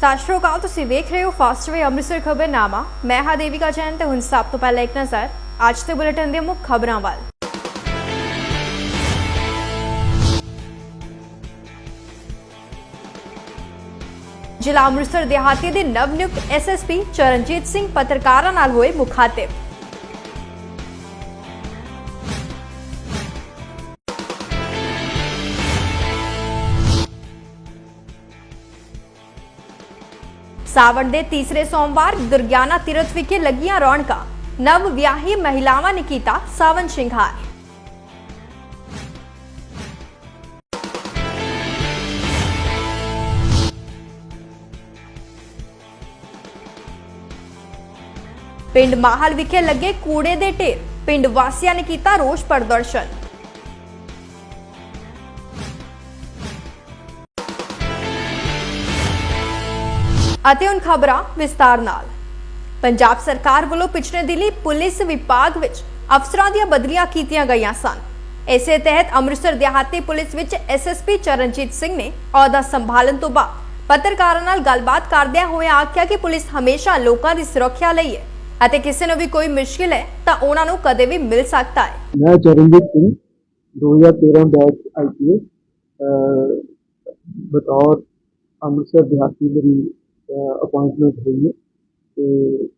ਸਤਿ ਸ਼੍ਰੀ ਅਕਾਲ, ਤੁਸੀਂ ਵੇਖ ਰਹੇ ਹੋ ਫਾਸਟ ਵੇ ਅੰਮ੍ਰਿਤਸਰ ਖਬਰਨਾਮਾ ਮੈਂ ਹਾਂ ਦੇਵਿਕਾ ਜੈਨ ਤੇ ਹੁਣ ਸਭ ਤੋਂ ਪਹਿਲਾਂ ਇੱਕ ਨਜ਼ਰ ਅੱਜ ਦੇ ਬੁਲੇਟਿਨ ਦੇ ਮੁੱਖ ਖਬਰਾਂ ਵੱਲ। ਜ਼ਿਲ੍ਹਾ ਅੰਮ੍ਰਿਤਸਰ ਦਿਹਾਤੀ ਦੇ ਨਵ ਨਿਯੁਕਤ ਐਸਐਸਪੀ ਚਰਨਜੀਤ ਸਿੰਘ ਪੱਤਰਕਾਰਾਂ ਨਾਲ ਹੋਏ ਮੁਖਾਤਿਬ। ਸਾਵਣ ਦੇ ਤੀਸਰੇ ਸੋਮਵਾਰ ਦੁਰਗਿਆਨਾ ਤੀਰਥ ਵਿਖੇ ਲੱਗੀਆਂ ਰੌਣਕਾਂ ਨਵ ਵਿਆਹੀ ਮਹਿਲਾਵਾਂ ਨੇ ਕੀਤਾ ਸਾਵਨ ਸ਼ਿੰਗਾਰ ਪਿੰਡ ਮਾਹਲ ਵਿਖੇ ਲੱਗੇ ਕੂੜੇ ਦੇ ਢੇਰ ਪਿੰਡ ਵਾਸੀਆਂ ਨੇ ਕੀਤਾ ਰੋਸ ਪ੍ਰਦਰਸ਼ਨ ਅਤੇ ਹੁਣ ਖਬਰਾਂ ਵਿਸਤਾਰ ਨਾਲ। ਪੰਜਾਬ ਸਰਕਾਰ ਵੱਲੋਂ ਪਿਛਲੇ ਦਿਨੀ ਪੁਲਿਸ ਵਿਭਾਗ ਵਿੱਚ ਅਫਸਰਾਂ ਦੀਆਂ ਬਦਲੀਆਂ ਕੀਤੀਆਂ ਗਈਆਂ ਸਨ। ਇਸੇ ਤਹਿਤ ਅੰਮ੍ਰਿਤਸਰ ਦਿਹਾਤੀ ਪੁਲਿਸ ਵਿੱਚ ਐਸਐਸਪੀ ਚਰਨਜੀਤ ਸਿੰਘ ਨੇ ਅਹੁਦਾ ਸੰਭਾਲਣ ਤੋਂ ਬਾਅਦ ਪੱਤਰਕਾਰਾਂ ਨਾਲ ਗੱਲਬਾਤ ਕਰਦਿਆਂ ਹੋਇਆਂ ਆਖਿਆ ਕਿ ਪੁਲਿਸ ਹਮੇਸ਼ਾ ਲੋਕਾਂ ਦੀ ਸੁਰੱਖਿਆ ਲਈ ਹੈ ਅਤੇ ਕਿਸੇ ਨੂੰ ਵੀ ਕੋਈ ਮੁਸ਼ਕਿਲ ਹੈ ਤਾਂ ਉਹਨਾਂ ਨੂੰ ਕਦੇ ਵੀ ਮਿਲ ਸਕਦਾ ਹੈ। ਮੈਂ ਚਰਨਜੀਤ ਸਿੰਘ 2013 ਬੈਚ ਆਈਪੀਐਸ ਬਤੌਰ ਅੰਮ੍ਰਿਤਸਰ ਦਿਹਾਤੀ ਮੇਰੀ ਅਪਾਇੰਟਮੈਂਟ ਹੋਈ ਹੈ ਤੇ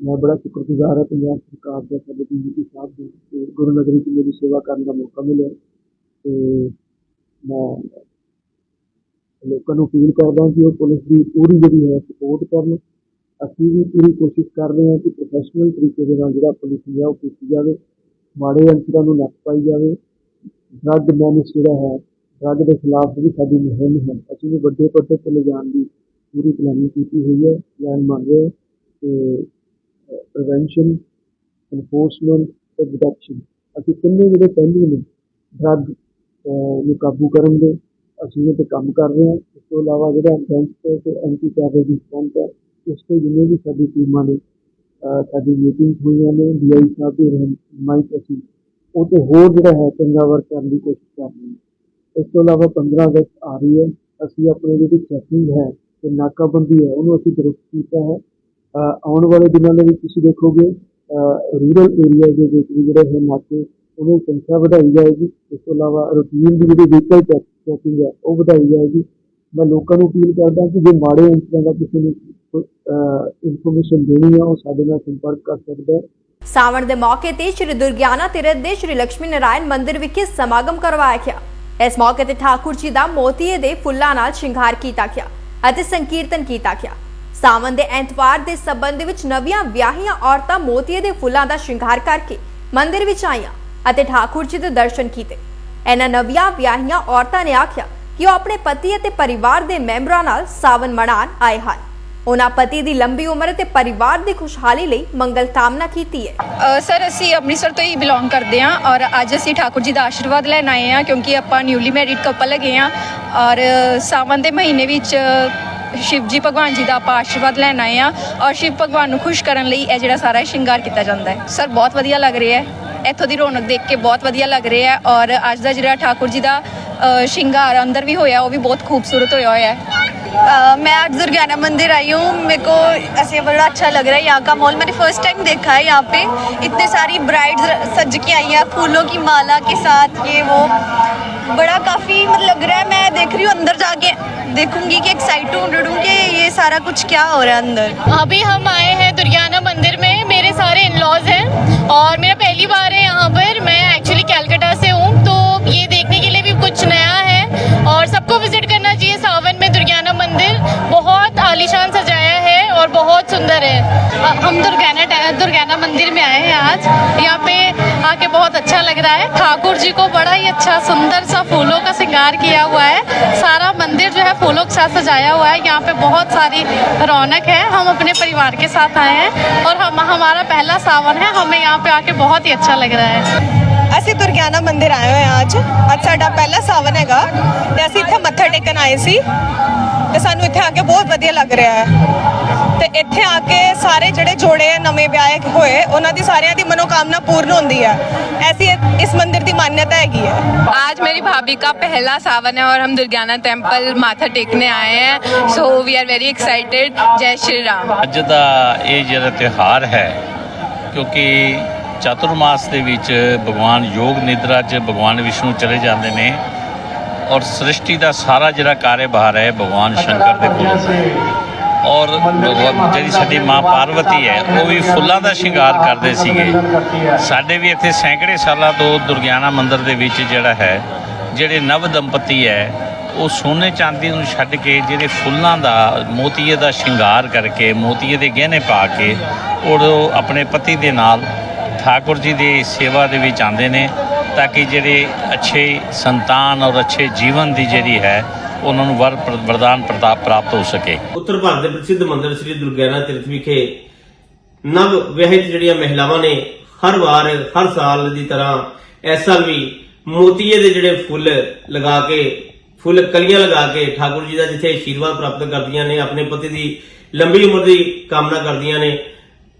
ਮੈਂ ਬੜਾ ਸ਼ੁਕਰਗੁਜ਼ਾਰ ਹਾਂ ਪੰਜਾਬ ਸਰਕਾਰ ਦਾ, ਸਾਡੇ ਡੀਜੀਪੀ ਸਾਹਿਬ ਦਾ ਗੁਰੂ ਨਗਰੀ ਚ ਮੇਰੀ ਸੇਵਾ ਕਰਨ ਦਾ ਮੌਕਾ ਮਿਲਿਆ ਤੇ ਮੈਂ ਲੋਕਾਂ ਨੂੰ ਅਪੀਲ ਕਰਦਾ ਕਿ ਉਹ ਪੁਲਿਸ ਦੀ ਪੂਰੀ ਜਿਹੜੀ ਹੈ ਸਪੋਰਟ ਕਰਨ। ਅਸੀਂ ਵੀ ਪੂਰੀ ਕੋਸ਼ਿਸ਼ ਕਰ ਰਹੇ ਹਾਂ ਕਿ ਪ੍ਰੋਫੈਸ਼ਨਲ ਤਰੀਕੇ ਦੇ ਨਾਲ ਜਿਹੜਾ ਪੁਲਿਸ ਹੈ ਉਹ ਕੀਤੀ ਜਾਵੇ, ਮਾੜੇ ਅੰਸਰਾਂ ਨੂੰ ਨੱਥ ਪਾਈ ਜਾਵੇ। ਡਰੱਗ ਮੈਨੇਜ ਜਿਹੜਾ ਹੈ, ਡਰੱਗ ਦੇ ਖਿਲਾਫ ਵੀ ਸਾਡੀ ਮੁਹਿੰਮ ਹੈ, ਅਸੀਂ ਵੀ ਵੱਡੇ ਪੱਧਰ ਤੇ ਲਿਜਾਣ ਦੀ ਪੂਰੀ ਪਲੈਨਿੰਗ ਕੀਤੀ ਹੋਈ ਹੈ ਪਲਾਨ ਬਣ ਰਿਹਾ ਹੈ ਤੇ ਪ੍ਰੀਵੈਂਸ਼ਨ ਐਨਫੋਰਸਮੈਂਟ ਤੇ ਡਿਟੈਕਸ਼ਨ ਅਸੀਂ ਕਿੰਨੇ ਜਿਹੜੇ ਪਹਿਲੂ ਨੇ ਡਰੱਗ ਨੂੰ ਕਾਬੂ ਕਰਨ ਦੇ, ਅਸੀਂ ਇਹ ਤੇ ਕੰਮ ਕਰ ਰਹੇ ਹਾਂ। ਇਸ ਤੋਂ ਇਲਾਵਾ ਜਿਹੜਾ ਗੈਂਗਸਟਰ ਤੇ ਐਂਟੀ ਟੈਰਰਿਜ਼ਮ ਫਰੰਟ ਹੈ। ਉਸ ਤੇ ਜਿੰਨੇ ਵੀ ਸਾਡੀ ਟੀਮਾਂ ਨੇ ਸਾਡੀ ਮੀਟਿੰਗ ਹੋਈਆਂ ਨੇ ਡੀਆਈ ਸਾਹਿਬ ਦੇ ਰਹਿਨਮਾਈ ਅਸੀਂ ਉਹ ਤੇ ਹੋਰ ਜਿਹੜਾ ਹੈ, ਚੰਗਾ ਵਰਕ ਕਰਨ ਦੀ ਕੋਸ਼ਿਸ਼ ਕਰ ਰਹੇ ਹਾਂ ਇਸ ਤੋਂ ਇਲਾਵਾ 15 ਅਗਸਤ ਆ ਰਹੀ ਹੈ। ਅਸੀਂ ਆਪਣੇ ਜਿਹੜੀ ਚੈਕਿੰਗ ਹੈ ਤੇ ਨਾਕਾਬੰਦੀ ਹੈ, ਉਹਨੂੰ ਅਸੀਂ ਦਰੁਸਤ ਕੀਤਾ ਹੈ। ਆਉਣ ਵਾਲੇ ਦਿਨਾਂ ਦੇ ਵਿੱਚ ਤੁਸੀਂ ਦੇਖੋਗੇ ਰੂਰਲ ਏਰੀਆ ਦੇ ਵਿੱਚ ਜਿਹੜੇ ਹੈ ਨਾਕੇ ਉਹਨੂੰ ਸੰਖਿਆ ਵਧਾਈ ਜਾਏਗੀ। ਇਸ ਤੋਂ ਇਲਾਵਾ ਰੂਟੀਨ ਦੀ ਜਿਹੜੀ ਵਹੀਕਲ ਚੈਕਿੰਗ ਹੈ, ਉਹ ਵਧਾਈ ਜਾਏਗੀ। ਮੈਂ ਲੋਕਾਂ ਨੂੰ ਅਪੀਲ ਕਰਦਾ ਕਿ ਜੇ ਮਾੜੇ ਅੰਸਰਾਂ ਦਾ ਕਿਸੇ ਨੂੰ ਇਨਫੋਰਮੇਸ਼ਨ ਦੇਣੀ ਹੈ, ਉਹ ਸਾਡੇ ਨਾਲ ਸੰਪਰਕ ਕਰ ਸਕਦਾ ਹੈ। ਸਾਵਣ ਦੇ ਮੌਕੇ ਤੇ ਸ਼੍ਰੀ ਦੁਰਗਿਆਨਾ ਤੀਰਥ ਦੇ ਸ਼੍ਰੀ ਲక్ష్ਮੀ ਨਾਰਾਇਣ ਮੰਦਿਰ ਵਿਖੇ ਸਮਾਗਮ ਕਰਵਾਇਆ ਗਿਆ। ਇਸ ਮੌਕੇ ਤੇ ਠਾਕੁਰ ਜੀ ਦਾ ਮੋਤੀਏ ਦੇ ਫੁੱਲਾਂ ਨਾਲ ਸ਼ਿੰਗਾਰ ਕੀਤਾ ਗਿਆ। ਅਤੇ ਸੰਕੀਰਤਨ ਕੀਤਾ ਗਿਆ। ਸਾਵਣ ਦੇ ਐਤਵਾਰ ਦੇ ਸੰਬੰਧ ਵਿੱਚ ਨਵੀਆਂ ਵਿਆਹੀਆਂ ਔਰਤਾਂ ਮੋਤੀਏ ਦੇ ਫੁੱਲਾਂ ਦਾ ਸ਼ਿੰਗਾਰ ਕਰਕੇ ਮੰਦਿਰ ਵਿੱਚ ਆਈਆਂ ਅਤੇ ਠਾਕੁਰ ਜੀ ਦੇ ਦਰਸ਼ਨ ਕੀਤੇ। ਇਹਨਾਂ ਨਵੀਆਂ ਵਿਆਹੀਆਂ ਔਰਤਾਂ ਨੇ ਆਖਿਆ ਕਿ ਉਹ ਆਪਣੇ ਪਤੀ ਅਤੇ ਪਰਿਵਾਰ ਦੇ ਮੈਂਬਰਾਂ ਨਾਲ ਸਾਵਣ ਮਨਾਉਣ ਆਏ ਹਨ। ਉਹਨਾਂ ਪਤੀ ਦੀ ਲੰਬੀ ਉਮਰ ਅਤੇ ਪਰਿਵਾਰ ਦੀ ਖੁਸ਼ਹਾਲੀ ਲਈ ਮੰਗਲ ਕਾਮਨਾ ਕੀਤੀ ਹੈ। ਸਰ, ਅਸੀਂ ਅੰਮ੍ਰਿਤਸਰ ਤੋਂ ਹੀ ਬਿਲੋਂਗ ਕਰਦੇ ਹਾਂ ਔਰ ਅੱਜ ਅਸੀਂ ਠਾਕੁਰ ਜੀ ਦਾ ਆਸ਼ੀਰਵਾਦ ਲੈਣ ਆਏ ਹਾਂ ਕਿਉਂਕਿ ਆਪਾਂ ਨਿਊਲੀ ਮੈਰਿਡ ਕਪਲ ਹੈਗੇ ਹਾਂ ਔਰ ਸਾਵਨ ਦੇ ਮਹੀਨੇ ਵਿੱਚ ਸ਼ਿਵ ਜੀ ਭਗਵਾਨ ਜੀ ਦਾ ਆਪਾਂ ਆਸ਼ੀਰਵਾਦ ਲੈਣ ਆਏ ਹਾਂ ਔਰ ਸ਼ਿਵ ਭਗਵਾਨ ਨੂੰ ਖੁਸ਼ ਕਰਨ ਲਈ ਇਹ ਜਿਹੜਾ ਸਾਰਾ ਸ਼ਿੰਗਾਰ ਕੀਤਾ ਜਾਂਦਾ ਹੈ। ਸਰ, ਬਹੁਤ ਵਧੀਆ ਲੱਗ ਰਿਹਾ ਹੈ। ਇੱਥੋਂ ਦੀ ਰੌਣਕ ਦੇਖ ਕੇ ਬਹੁਤ ਵਧੀਆ ਲੱਗ ਰਿਹਾ ਹੈ ਔਰ ਅੱਜ ਦਾ ਜਿਹੜਾ ਠਾਕੁਰ ਜੀ ਦਾ ਸ਼ਿੰਗਾਰ ਅੰਦਰ ਵੀ ਹੋਇਆ ਉਹ ਵੀ ਬਹੁਤ ਖੂਬਸੂਰਤ ਹੋਇਆ ਹੋਇਆ ਹੈ। मैं आज दुर्गाना मंदिर आई हूँ। मेरे को ऐसे बड़ा अच्छा लग रहा है यहाँ का मॉल मैंने फ़र्स्ट टाइम देखा है यहाँ पे। इतने सारी ब्राइड्स सज के आई हैं, फूलों की माला के साथ, ये वो। बड़ा काफ़ी मतलब लग रहा है, मैं देख रही हूँ अंदर जाके। देखूँगी कि एक्साइटेड हूँ कि ये सारा कुछ क्या हो रहा है अंदर। अभी हम आए हैं दुर्गाना मंदिर में। मेरे सारे इन लॉज हैं और मेरा पहली बार है यहाँ पर। मैं एक्चुअली कैलकाटा से हूँ तो ये देखने के लिए भी कुछ नया है और सबको विज़िट दुर्गाना मंदिर बहुत आलीशान सजाया है और बहुत सुंदर है। हम दुर्गाना दुर्गाना मंदिर में आए हैं आज। यहाँ पे आके बहुत अच्छा लग रहा है। ठाकुर जी को बड़ा ही अच्छा सुंदर सा फूलों का श्रृंगार किया हुआ है। सारा मंदिर जो है फूलों के साथ सजाया हुआ है। यहाँ पे बहुत सारी रौनक है। हम अपने परिवार के साथ आए हैं और हम, हमारा पहला सावन है। हमें यहाँ पे आके बहुत ही अच्छा लग रहा है। ਅਸੀਂ ਦੁਰਗਿਆਨਾ ਮੰਦਿਰ ਆਏ ਹੋਏ ਹਾਂ ਅੱਜ ਅੱਜ ਸਾਡਾ ਪਹਿਲਾ ਸਾਵਨ ਹੈਗਾ ਤੇ ਅਸੀਂ ਇੱਥੇ ਮੱਥਾ ਟੇਕਣ ਆਏ ਸੀ ਤੇ ਸਾਨੂੰ ਇੱਥੇ ਆ ਕੇ ਬਹੁਤ ਵਧੀਆ ਲੱਗ ਰਿਹਾ ਹੈ ਤੇ ਇੱਥੇ ਆ ਕੇ ਸਾਰੇ ਜਿਹੜੇ ਜੋੜੇ ਆ ਨਵੇਂ ਵਿਆਹੇ ਹੋਏ ਉਹਨਾਂ ਦੀ ਸਾਰਿਆਂ ਦੀ ਮਨੋਕਾਮਨਾ ਪੂਰਨ ਹੁੰਦੀ ਹੈ ਐਸੀ ਇਸ ਮੰਦਿਰ ਦੀ ਮਾਨਤਾ ਹੈਗੀ ਹੈ आज मेरी भाभी का पहला सावन है और हम दुर्गाना टेम्पल माथा टेकने आए हैं so we are very excited जय श्री राम ਅੱਜ ਦਾ ਇਹ ਜਿਹੜਾ ਤਿਉਹਾਰ ਹੈ ਕਿਉਂਕਿ ਚਤੁਰਮਾਸ ਦੇ ਵਿੱਚ ਭਗਵਾਨ ਯੋਗ ਨਿਦਰਾ 'ਚ ਭਗਵਾਨ ਵਿਸ਼ਨੂੰ ਚਲੇ ਜਾਂਦੇ ਨੇ ਔਰ ਸ੍ਰਿਸ਼ਟੀ ਦਾ ਸਾਰਾ ਜਿਹੜਾ ਕਾਰਜਭਾਰ ਹੈ ਭਗਵਾਨ ਸ਼ੰਕਰ ਦੇ ਕੋਲ। ਔਰ ਭਗਵਾਨ- ਜਿਹੜੀ ਸਾਡੀ ਮਾਂ ਪਾਰਵਤੀ ਹੈ ਉਹ ਵੀ ਫੁੱਲਾਂ ਦਾ ਸ਼ਿੰਗਾਰ ਕਰਦੇ ਸੀਗੇ। ਸਾਡੇ ਵੀ ਇੱਥੇ ਸੈਂਕੜੇ ਸਾਲਾਂ ਤੋਂ ਦੁਰਗਿਆਨਾ ਮੰਦਿਰ ਦੇ ਵਿੱਚ ਜਿਹੜਾ ਹੈ ਜਿਹੜੇ ਨਵ ਦੰਪਤੀ ਹੈ ਉਹ ਸੋਨੇ ਚਾਂਦੀ ਨੂੰ ਛੱਡ ਕੇ ਜਿਹੜੇ ਫੁੱਲਾਂ ਦਾ ਮੋਤੀਏ ਦਾ ਸ਼ਿੰਗਾਰ ਕਰਕੇ ਮੋਤੀਏ ਦੇ ਗਹਿਣੇ ਪਾ ਕੇ ਔਰ ਉਹ ਆਪਣੇ ਪਤੀ ਦੇ ਨਾਲ ਠਾਕੁਰ ਜੀ ਦੀ ਸੇਵਾ ਦੇ ਵਿੱਚ ਆਉਂਦੇ ਨੇ ਤਾਂ ਕਿ ਜਿਹੜੇ ਅੱਛੇ ਸੰਤਾਨ ਔਰ ਅੱਛੇ ਜੀਵਨ ਦੀ ਜਿਹੜੀ ਹੈ, ਉਹਨਾਂ ਨੂੰ ਵਰ ਵਰਦਾਨ ਪ੍ਰਤਾਪ ਪ੍ਰਾਪਤ ਹੋ ਸਕੇ। ਉੱਤਰ ਭਾਰਤ ਦੇ ਪ੍ਰਸਿੱਧ ਮੰਦਿਰ ਸ੍ਰੀ ਦੁਰਗਿਆਨਾ ਤੀਰਥ ਵਿਖੇ ਨਵ ਵਿਆਹਿਤ ਜਿਹੜੀਆਂ ਮਹਿਲਾਵਾਂ ਨੇ, ਹਰ ਵਾਰ, ਹਰ ਸਾਲ ਦੀ ਤਰ੍ਹਾਂ ਇਸ ਸਾਲ ਵੀ ਮੋਤੀਏ ਦੇ ਜਿਹੜੇ ਫੁੱਲ ਲਗਾ ਕੇ, ਫੁੱਲ ਕਲੀਆਂ ਲਗਾ ਕੇ ਠਾਕੁਰ ਜੀ ਦਾ ਜਿੱਥੇ ਆਸ਼ੀਰਵਾਦ ਪ੍ਰਾਪਤ ਕਰਦੀਆਂ ਨੇ, ਆਪਣੇ ਪਤੀ ਦੀ ਲੰਬੀ ਉਮਰ ਦੀ ਕਾਮਨਾ ਕਰਦੀਆਂ ਨੇ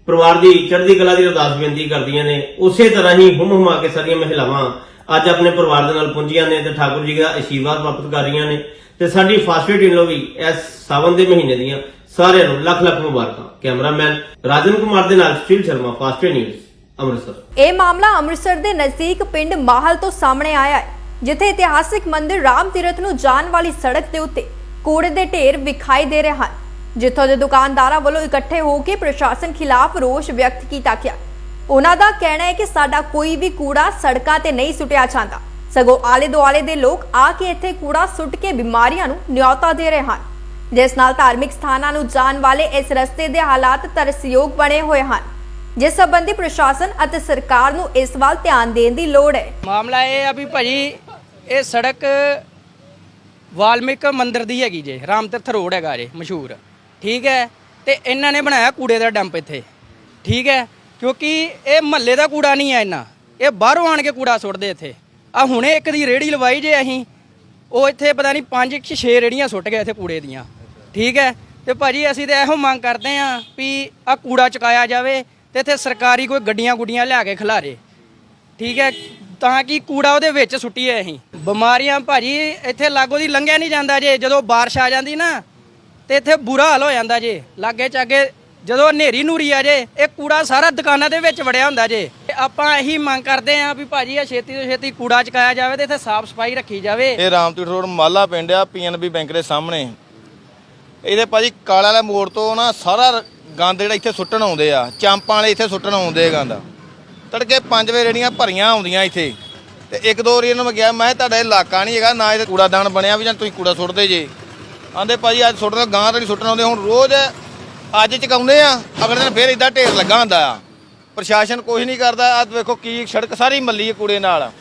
ਪਰਿਵਾਰ ਦੀ ਚੜ੍ਹਦੀ ਕਲਾ ਦੀ ਅਰਦਾਸ ਬੇਨਤੀ ਕਰਦੀਆਂ ਨੇ। ਉਸੇ ਤਰ੍ਹਾਂ ਹੀ ਹੁਮ ਹੁਮਾ ਕੇ ਸਾਰੀਆਂ ਮਹਿਲਾਵਾਂ ਅੱਜ ਆਪਣੇ ਪਰਿਵਾਰ ਦੇ ਨਾਲ ਪਹੁੰਚੀਆਂ ਨੇ ਤੇ ਠਾਕੁਰ ਜੀ ਦਾ ਆਸ਼ੀਰਵਾਦ ਪ੍ਰਾਪਤ ਕਰ ਰਹੀਆਂ ਨੇ ਤੇ ਸਾਡੀ ਫਾਸਟਵੇ ਟੀਮ ਵੀ ਇਸ ਸਾਵਨ ਦੇ ਮਹੀਨੇ ਦੀਆਂ ਸਾਰਿਆਂ ਨੂੰ ਲੱਖ ਲੱਖ ਮੁਬਾਰਕਾਂ। ਕੈਮਰਾਮੈਨ ਰਾਜਨ ਕੁਮਾਰ ਦੇ ਨਾਲ ਸੁਸ਼ੀਲ ਸ਼ਰਮਾ ਫਾਸਟਵੇ ਨਿਊਜ਼ ਅੰਮ੍ਰਿਤਸਰ। ਇਹ ਮਾਮਲਾ ਅੰਮ੍ਰਿਤਸਰ ਦੇ ਨਜ਼ਦੀਕ ਪਿੰਡ ਮਾਹਲ ਤੋਂ ਸਾਹਮਣੇ ਆਇਆ ਹੈ, ਜਿੱਥੇ ਇਤਿਹਾਸਿਕ ਮੰਦਿਰ ਰਾਮ ਤੀਰਥ ਨੂੰ ਜਾਣ ਵਾਲੀ ਸੜਕ ਦੇ ਉੱਤੇ ਕੂੜੇ ਦੇ ਢੇਰ ਵਿਖਾਈ ਦੇ ਰਹੇ ਹਨ। ਜਿੱਥੋਂ ਦੇ ਦੁਕਾਨਦਾਰਾਂ ਵੱਲੋਂ ਇਕੱਠੇ ਹੋ ਕੇ ਪ੍ਰਸ਼ਾਸਨ ਖਿਲਾਫ ਰੋਸ ਵਿਅਕਤ ਕੀਤਾ ਗਿਆ। ਉਹਨਾਂ ਦਾ ਕਹਿਣਾ ਹੈ ਕਿ ਸਾਡਾ ਕੋਈ ਵੀ ਕੂੜਾ ਸੜਕਾਂ ਤੇ ਨਹੀਂ ਸੁੱਟਿਆ ਜਾਂਦਾ। ਸਗੋਂ ਆਲੇ ਦੁਆਲੇ ਦੇ ਲੋਕ ਆ ਕੇ ਇੱਥੇ ਕੂੜਾ ਸੁੱਟ ਕੇ ਬਿਮਾਰੀਆਂ ਨੂੰ ਨਿਯੌਤਾ ਦੇ ਰਹੇ ਹਨ। ਜਿਸ ਨਾਲ ਧਾਰਮਿਕ ਸਥਾਨਾਂ ਨੂੰ ਜਾਣ ਵਾਲੇ ਇਸ ਰਸਤੇ ਦੇ ਹਾਲਾਤ ਤਰਸਯੋਗ ਬਣੇ ਹੋਏ ਹਨ। ਜਿਸ ਸੰਬੰਧੀ ਪ੍ਰਸ਼ਾਸਨ ਅਤੇ ਸਰਕਾਰ ਨੂੰ ਇਸ ਵੱਲ ਧਿਆਨ ਦੇਣ ਦੀ ਲੋੜ ਹੈ। ਮਾਮਲਾ ਇਹ ਆ ਵੀ ਭਾਜੀ, ਇਹ ਸੜਕ ਵਾਲਮੀਕ ਮੰਦਿਰ ਦੀ ਹੈਗੀ ਜੇ ਰਾਮ ਰੋਡ ਹੈਗਾ ਜੇ ਮਸ਼ਹੂਰ। ਠੀਕ ਹੈ? ਤੇ ਇਹਨਾਂ ਨੇ ਬਣਾਇਆ ਕੂੜੇ ਦਾ ਡੰਪ ਇੱਥੇ। ਠੀਕ ਹੈ? ਕਿਉਂਕਿ ਇਹ ਮਹੱਲੇ ਦਾ ਕੂੜਾ ਨਹੀਂ ਹੈ ਇਹਨਾਂ ਇਹ ਬਾਹਰੋਂ ਆਣ ਕੇ ਕੂੜਾ ਸੁੱਟਦੇ ਇੱਥੇ। ਆ ਹੁਣੇ ਇੱਕ ਦੀ ਰੇੜੀ ਲਵਾਈ ਜੇ ਅਸੀਂ। ਉਹ ਇੱਥੇ ਪਤਾ ਨਹੀਂ ਪੰਜ ਕਿ ਛੇ ਰੇੜੀਆਂ ਸੁੱਟ ਗਏ ਇੱਥੇ ਕੂੜੇ ਦੀਆਂ। ਠੀਕ ਹੈ? ਤੇ ਭਾਜੀ ਅਸੀਂ ਤੇ ਇਹੋ ਮੰਗ ਕਰਦੇ ਆਂ ਵੀ ਆ ਕੂੜਾ ਚੁਕਾਇਆ ਜਾਵੇ ਤੇ ਇੱਥੇ ਸਰਕਾਰੀ ਕੋਈ ਗੱਡੀਆਂ ਗੁੱਡੀਆਂ ਲਿਆ ਕੇ ਖਿਲਾਰੇ। ਠੀਕ ਹੈ? ਤਾਂ ਕਿ ਕੂੜਾ ਉਹਦੇ ਵਿੱਚ ਸੁੱਟੀਏ ਅਸੀਂ। ਬਿਮਾਰੀਆਂ ਭਾਜੀ ਇੱਥੇ ਲਾਗੋ ਦੀ ਲੰਘਿਆ ਨਹੀਂ ਜਾਂਦਾ ਜੇ। ਜਦੋਂ ਬਾਰਿਸ਼ ਆ ਜਾਂਦੀ ਨਾ ਤੇ ਇੱਥੇ ਬੁਰਾ ਹਾਲ ਹੋ ਜਾਂਦਾ ਜੇ। ਲਾਗੇ ਚਾਗੇ ਜਦੋਂ ਹਨੇਰੀ ਨੂਰੀ ਆ ਜੇ, ਇਹ ਕੂੜਾ ਸਾਰਾ ਦੁਕਾਨਾਂ ਦੇ ਵਿੱਚ ਵੜਿਆ ਹੁੰਦਾ ਜੇ। ਆਪਾਂ ਇਹੀ ਮੰਗ ਕਰਦੇ ਆਂ ਵੀ ਭਾਜੀ ਆ ਛੇਤੀ ਤੋਂ ਛੇਤੀ ਕੂੜਾ ਚਕਾਇਆ ਜਾਵੇ ਤੇ ਇੱਥੇ ਸਾਫ਼ ਸਫ਼ਾਈ ਰੱਖੀ ਜਾਵੇ। ਇਹ ਰਾਮਤੀਰ ਰੋਡ ਮਾਲਾ ਪਿੰਡ ਆ ਪੀਐਨਬੀ ਬੈਂਕ ਦੇ ਸਾਹਮਣੇ। ਇਹਦੇ ਭਾਜੀ ਕਾਲਾ ਵਾਲੇ ਮੋੜ ਤੋਂ ਨਾ ਸਾਰਾ ਗੰਦ ਜਿਹੜਾ ਇੱਥੇ ਸੁੱਟਣ ਆਉਂਦੇ ਆ। ਚਾਂਪਾਂ ਵਾਲੇ ਇੱਥੇ ਸੁੱਟਣ ਆਉਂਦੇ ਗੰਦ। ਤੜਕੇ 5 ਵਜੇ ਰੇੜੀਆਂ ਭਰੀਆਂ ਆਉਂਦੀਆਂ ਇੱਥੇ। ਤੇ ਇੱਕ ਦੋ ਵਾਰੀ ਇਹਨਾਂ ਨੂੰ ਕਿਹਾ, ਮੈਂ ਤੁਹਾਡਾ ਇਲਾਕਾ ਨਹੀਂ ਹੈਗਾ, ਨਾ ਇਹ ਕੂੜਾਦਾਨ ਬਣਿਆ ਵੀ ਜਾਂ ਤੁਸੀਂ ਕੂੜਾ ਸੁੱਟਦੇ ਜੇ। ਆਂਦੇ ਭਾਜੀ, ਅੱਜ ਸੁੱਟਣਾ ਗਾਂ ਤਾਂ ਨਹੀਂ ਸੁੱਟਣਾ ਆਉਂਦੇ, ਹੁਣ ਰੋਜ਼ ਅੱਜ ਚਕਾਉਂਦੇ ਆ, ਅਗਲੇ ਦਿਨ ਫੇਰ ਇਦਾਂ ਢੇਰ ਲੱਗਾ ਹੁੰਦਾ ਆ। ਪ੍ਰਸ਼ਾਸਨ ਕੁਝ ਨਹੀਂ ਕਰਦਾ ਆ ਵੇਖੋ ਕੀ ਸੜਕ ਸਾਰੀ ਮੱਲੀ ਹੈ ਕੂੜੇ ਨਾਲ।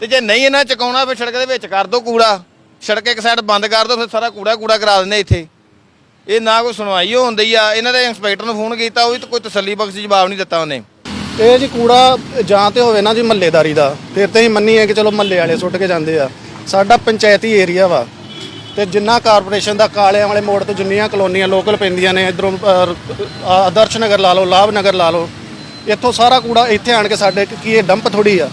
ਤੇ ਜੇ ਨਹੀਂ ਇਹਨਾਂ ਚਕਾਉਣਾ, ਫਿਰ ਸੜਕ ਦੇ ਵਿੱਚ ਕਰ ਦੋ ਕੂੜਾ। ਸੜਕ ਇੱਕ ਸਾਈਡ ਬੰਦ ਕਰ ਦੋ, ਫਿਰ ਸਾਰਾ ਕੂੜਾ ਕੂੜਾ ਕਰਾ ਦਿੰਦੇ ਇੱਥੇ। ਇਹ ਨਾ ਕੋਈ ਸੁਣਵਾਈ ਹੁੰਦੀ ਆ, ਇਹਨਾਂ ਦੇ ਇੰਸਪੈਕਟਰ ਨੂੰ ਫੋਨ ਕੀਤਾ, ਉਹ ਵੀ ਤਾਂ ਕੋਈ ਤਸੱਲੀ ਬਖਸ਼ ਜਵਾਬ ਨਹੀਂ ਦਿੱਤਾ ਉਹਨੇ। ਇਹ ਜੀ ਕੂੜਾ ਜਾਂ ਤੇ ਹੋਵੇ ਨਾ ਜੀ ਮਹੱਲੇਦਾਰੀ ਦਾ, ਫਿਰ ਤੇ ਹੀ ਮੰਨੀ ਹੈ ਕਿ ਚਲੋ ਮਹੱਲੇ ਵਾਲੇ ਸੁੱਟ ਕੇ ਜਾਂਦੇ ਆ। ਸਾਡਾ ਪੰਚਾਇਤੀ ਏਰੀਆ ਵਾ ਤੇ ਜਿੰਨਾ ਕਾਰਪੋਰੇਸ਼ਨ ਦਾ ਕਾਲਿਆਂ ਵਾਲੇ ਮੋੜ ਤੋਂ ਜਿੰਨੀਆਂ ਕਲੋਨੀਆਂ ਲੋਕਲ ਪੈਂਦੀਆਂ ਨੇ, ਇਧਰੋਂ ਆਦਰਸ਼ ਨਗਰ ਲਾ ਲਓ, ਲਾਭ ਨਗਰ ਲਾ ਲਓ, ਇੱਥੋਂ ਸਾਰਾ ਕੂੜਾ ਇੱਥੇ ਆਣ ਕੇ ਸਾਡੇ ਕੀ ਇਹ ਡੰਪ ਥੋੜੀ ਆ।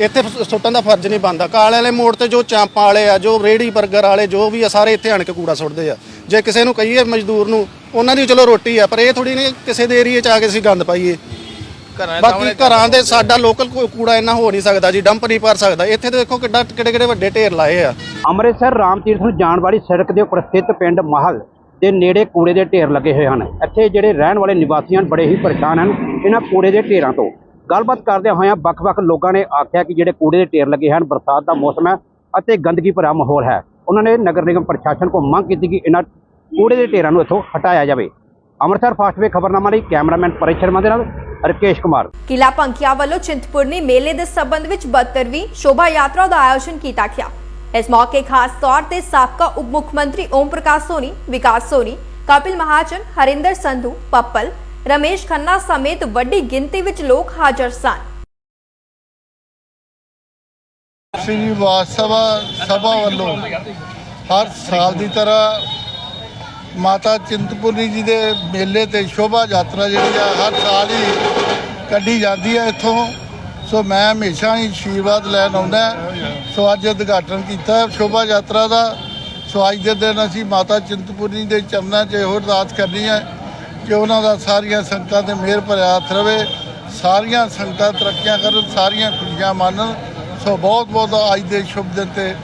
ਇੱਥੇ ਸੁੱਟਣ ਦਾ ਫਰਜ਼ ਨਹੀਂ ਬਣਦਾ। ਕਾਲੇ ਵਾਲੇ ਮੋੜ ਤੇ ਜੋ ਚਾਂਪਾਂ ਵਾਲੇ ਆ, ਜੋ ਰੇੜੀ 버ਗਰ ਵਾਲੇ, ਜੋ ਵੀ ਆ, ਸਾਰੇ ਇੱਥੇ ਆਣ ਕੇ ਕੂੜਾ ਸੁੱਟਦੇ ਆ। ਜੇ ਕਿਸੇ ਨੂੰ ਕਹੀਏ ਮਜ਼ਦੂਰ ਨੂੰ, ਉਹਨਾਂ ਦੀ ਚਲੋ ਰੋਟੀ ਆ, ਪਰ ਇਹ ਥੋੜੀ ਨਹੀਂ ਕਿਸੇ ਦੇ ਏਰੀਏ ਚ ਆ ਕੇ ਅਸੀਂ ਗੰਦ ਪਾਈਏ। ਘਰਾਂ ਦੇ ਬਾਕੀ ਸਾਹਮਣੇ ਘਰਾਂ ਦੇ ਸਾਡਾ ਲੋਕਲ ਕੂੜਾ ਇੰਨਾ ਹੋ ਨਹੀਂ ਸਕਦਾ ਜੀ ਡੰਪ ਨਹੀਂ ਭਰ ਸਕਦਾ। ਇੱਥੇ ਤੇ ਦੇਖੋ ਕਿੱਡਾ ਕਿਹੜੇ ਕਿਹੜੇ ਵੱਡੇ ਢੇਰ ਲਾਏ ਆ। ਅੰਮ੍ਰਿਤਸਰ ਰਾਮਤੀਰਥ ਨੂੰ ਜਾਣ ਵਾਲੀ ਸੜਕ ਦੇ ਉੱਪਰ ਸਥਿਤ ਪਿੰਡ ਮਾਹਲ ਦੇ ਨੇੜੇ ਕੂੜੇ ਦੇ ਢੇਰ ਲੱਗੇ ਹੋਏ ਹਨ। ਇੱਥੇ ਜਿਹੜੇ ਰਹਿਣ ਵਾਲੇ ਨਿਵਾਸੀ ਹਨ ਬੜੇ ਹੀ ਪਰੇਸ਼ਾਨ ਹਨ ਇਹਨਾਂ ਕੂੜੇ ਦੇ ਢੇਰਾਂ ਤੋਂ। ਗੱਲਬਾਤ ਕਰਦੇ ਹੋਇਆਂ ਵੱਖ-ਵੱਖ ਲੋਕਾਂ ਨੇ ਆਖਿਆ ਕਿ ਜਿਹੜੇ ਕੂੜੇ ਦੇ ਢੇਰ ਲੱਗੇ ਹਨ ਬਰਸਾਤ ਦਾ ਮੌਸਮ ਹੈ ਅਤੇ ਗੰਦਗੀ ਭਰਾ ਮਾਹੌਲ ਹੈ। ਉਹਨਾਂ ਨੇ ਨਗਰ ਨਿਗਮ ਪ੍ਰਸ਼ਾਸਨ ਕੋਲ ਮੰਗ ਕੀਤੀ ਕਿ ਇਹਨਾਂ ਕੂੜੇ ਦੇ ਢੇਰਾਂ ਨੂੰ ਇੱਥੋਂ ਹਟਾਇਆ ਜਾਵੇ। ਅੰਮ੍ਰਿਤਸਰ ਫਾਸਟਵੇ ਖਬਰਨਾਮਾ ਲਈ ਕੈਮਰਾਮੈਨ ਪਰੇਸ਼ ਸ਼ਰਮਾ ਦੇ ਨਾਲ ਰਕੇਸ਼ ਕੁਮਾਰ। ਕਿਲਾ ਪੰਖੀਆ ਵੱਲੋਂ ਚਿੰਤਪੁਰਨੀ ਮੇਲੇ ਦੇ ਸੰਬੰਧ ਵਿੱਚ 72ਵੀਂ ਸ਼ੋਭਾ ਯਾਤਰਾ ਦਾ ਆਯੋਜਨ ਕੀਤਾ ਗਿਆ। ਇਸ ਮੌਕੇ ਖਾਸ ਤੌਰ ਤੇ ਸਾਬਕਾ ਉਪ ਮੁੱਖ ਮੰਤਰੀ ਓਮ ਪ੍ਰਕਾਸ਼ ਸੋਨੀ ਵਿਕਾਸ ਸੋਨੀ ਕਪਿਲ ਮਹਾਜਨ ਹਰਿੰਦਰ ਸੰਧੂ ਪੱਪਲ ਰਮੇਸ਼ ਖੰਨਾ ਸਮੇਤ ਵੱਡੀ ਗਿਣਤੀ ਵਿੱਚ ਲੋਕ ਹਾਜ਼ਰ ਸਨ। ਸਭਾ ਵੱਲੋਂ ਹਰ ਸਾਲ ਦੀ ਤਰ੍ਹਾਂ ਮਾਤਾ ਚਿੰਤਪੁਰਨੀ ਜੀ ਦੇ ਮੇਲੇ ਤੇ ਸ਼ੋਭਾ ਯਾਤਰਾ ਜਿਹੜੀ ਆ ਹਰ ਸਾਲ ਹੀ ਕੱਢੀ ਜਾਂਦੀ ਹੈ ਇੱਥੋਂ। ਸੋ ਮੈਂ ਹਮੇਸ਼ਾ ਹੀ ਆਸ਼ੀਰਵਾਦ ਲੈਣ ਆਉਂਦਾ ਸੋ ਅੱਜ ਉਦਘਾਟਨ ਕੀਤਾ ਸ਼ੋਭਾ ਯਾਤਰਾ ਦਾ। ਸੋ ਅੱਜ ਦੇ ਦਿਨ ਅਸੀਂ ਮਾਤਾ ਚਿੰਤਪੁਰਨੀ ਦੇ ਚਰਨਾਂ 'ਚ ਇਹੋ ਅਰਦਾਸ ਕਰਨੀ ਹੈ ਕਿ ਉਹਨਾਂ ਦਾ ਸਾਰੀਆਂ ਸੰਗਤਾਂ ਤੇ ਮਿਹਰ ਭਰਿਆ ਹੱਥ ਰਵੇ, ਸਾਰੀਆਂ ਸੰਗਤਾਂ ਤਰੱਕੀਆਂ ਕਰਨ, ਸਾਰੀਆਂ ਖੁਸ਼ੀਆਂ ਮਾਣਨ। ਸੋ ਬਹੁਤ ਬਹੁਤ ਅੱਜ ਦੇ ਸ਼ੁਭ ਦਿਨ ਤੇ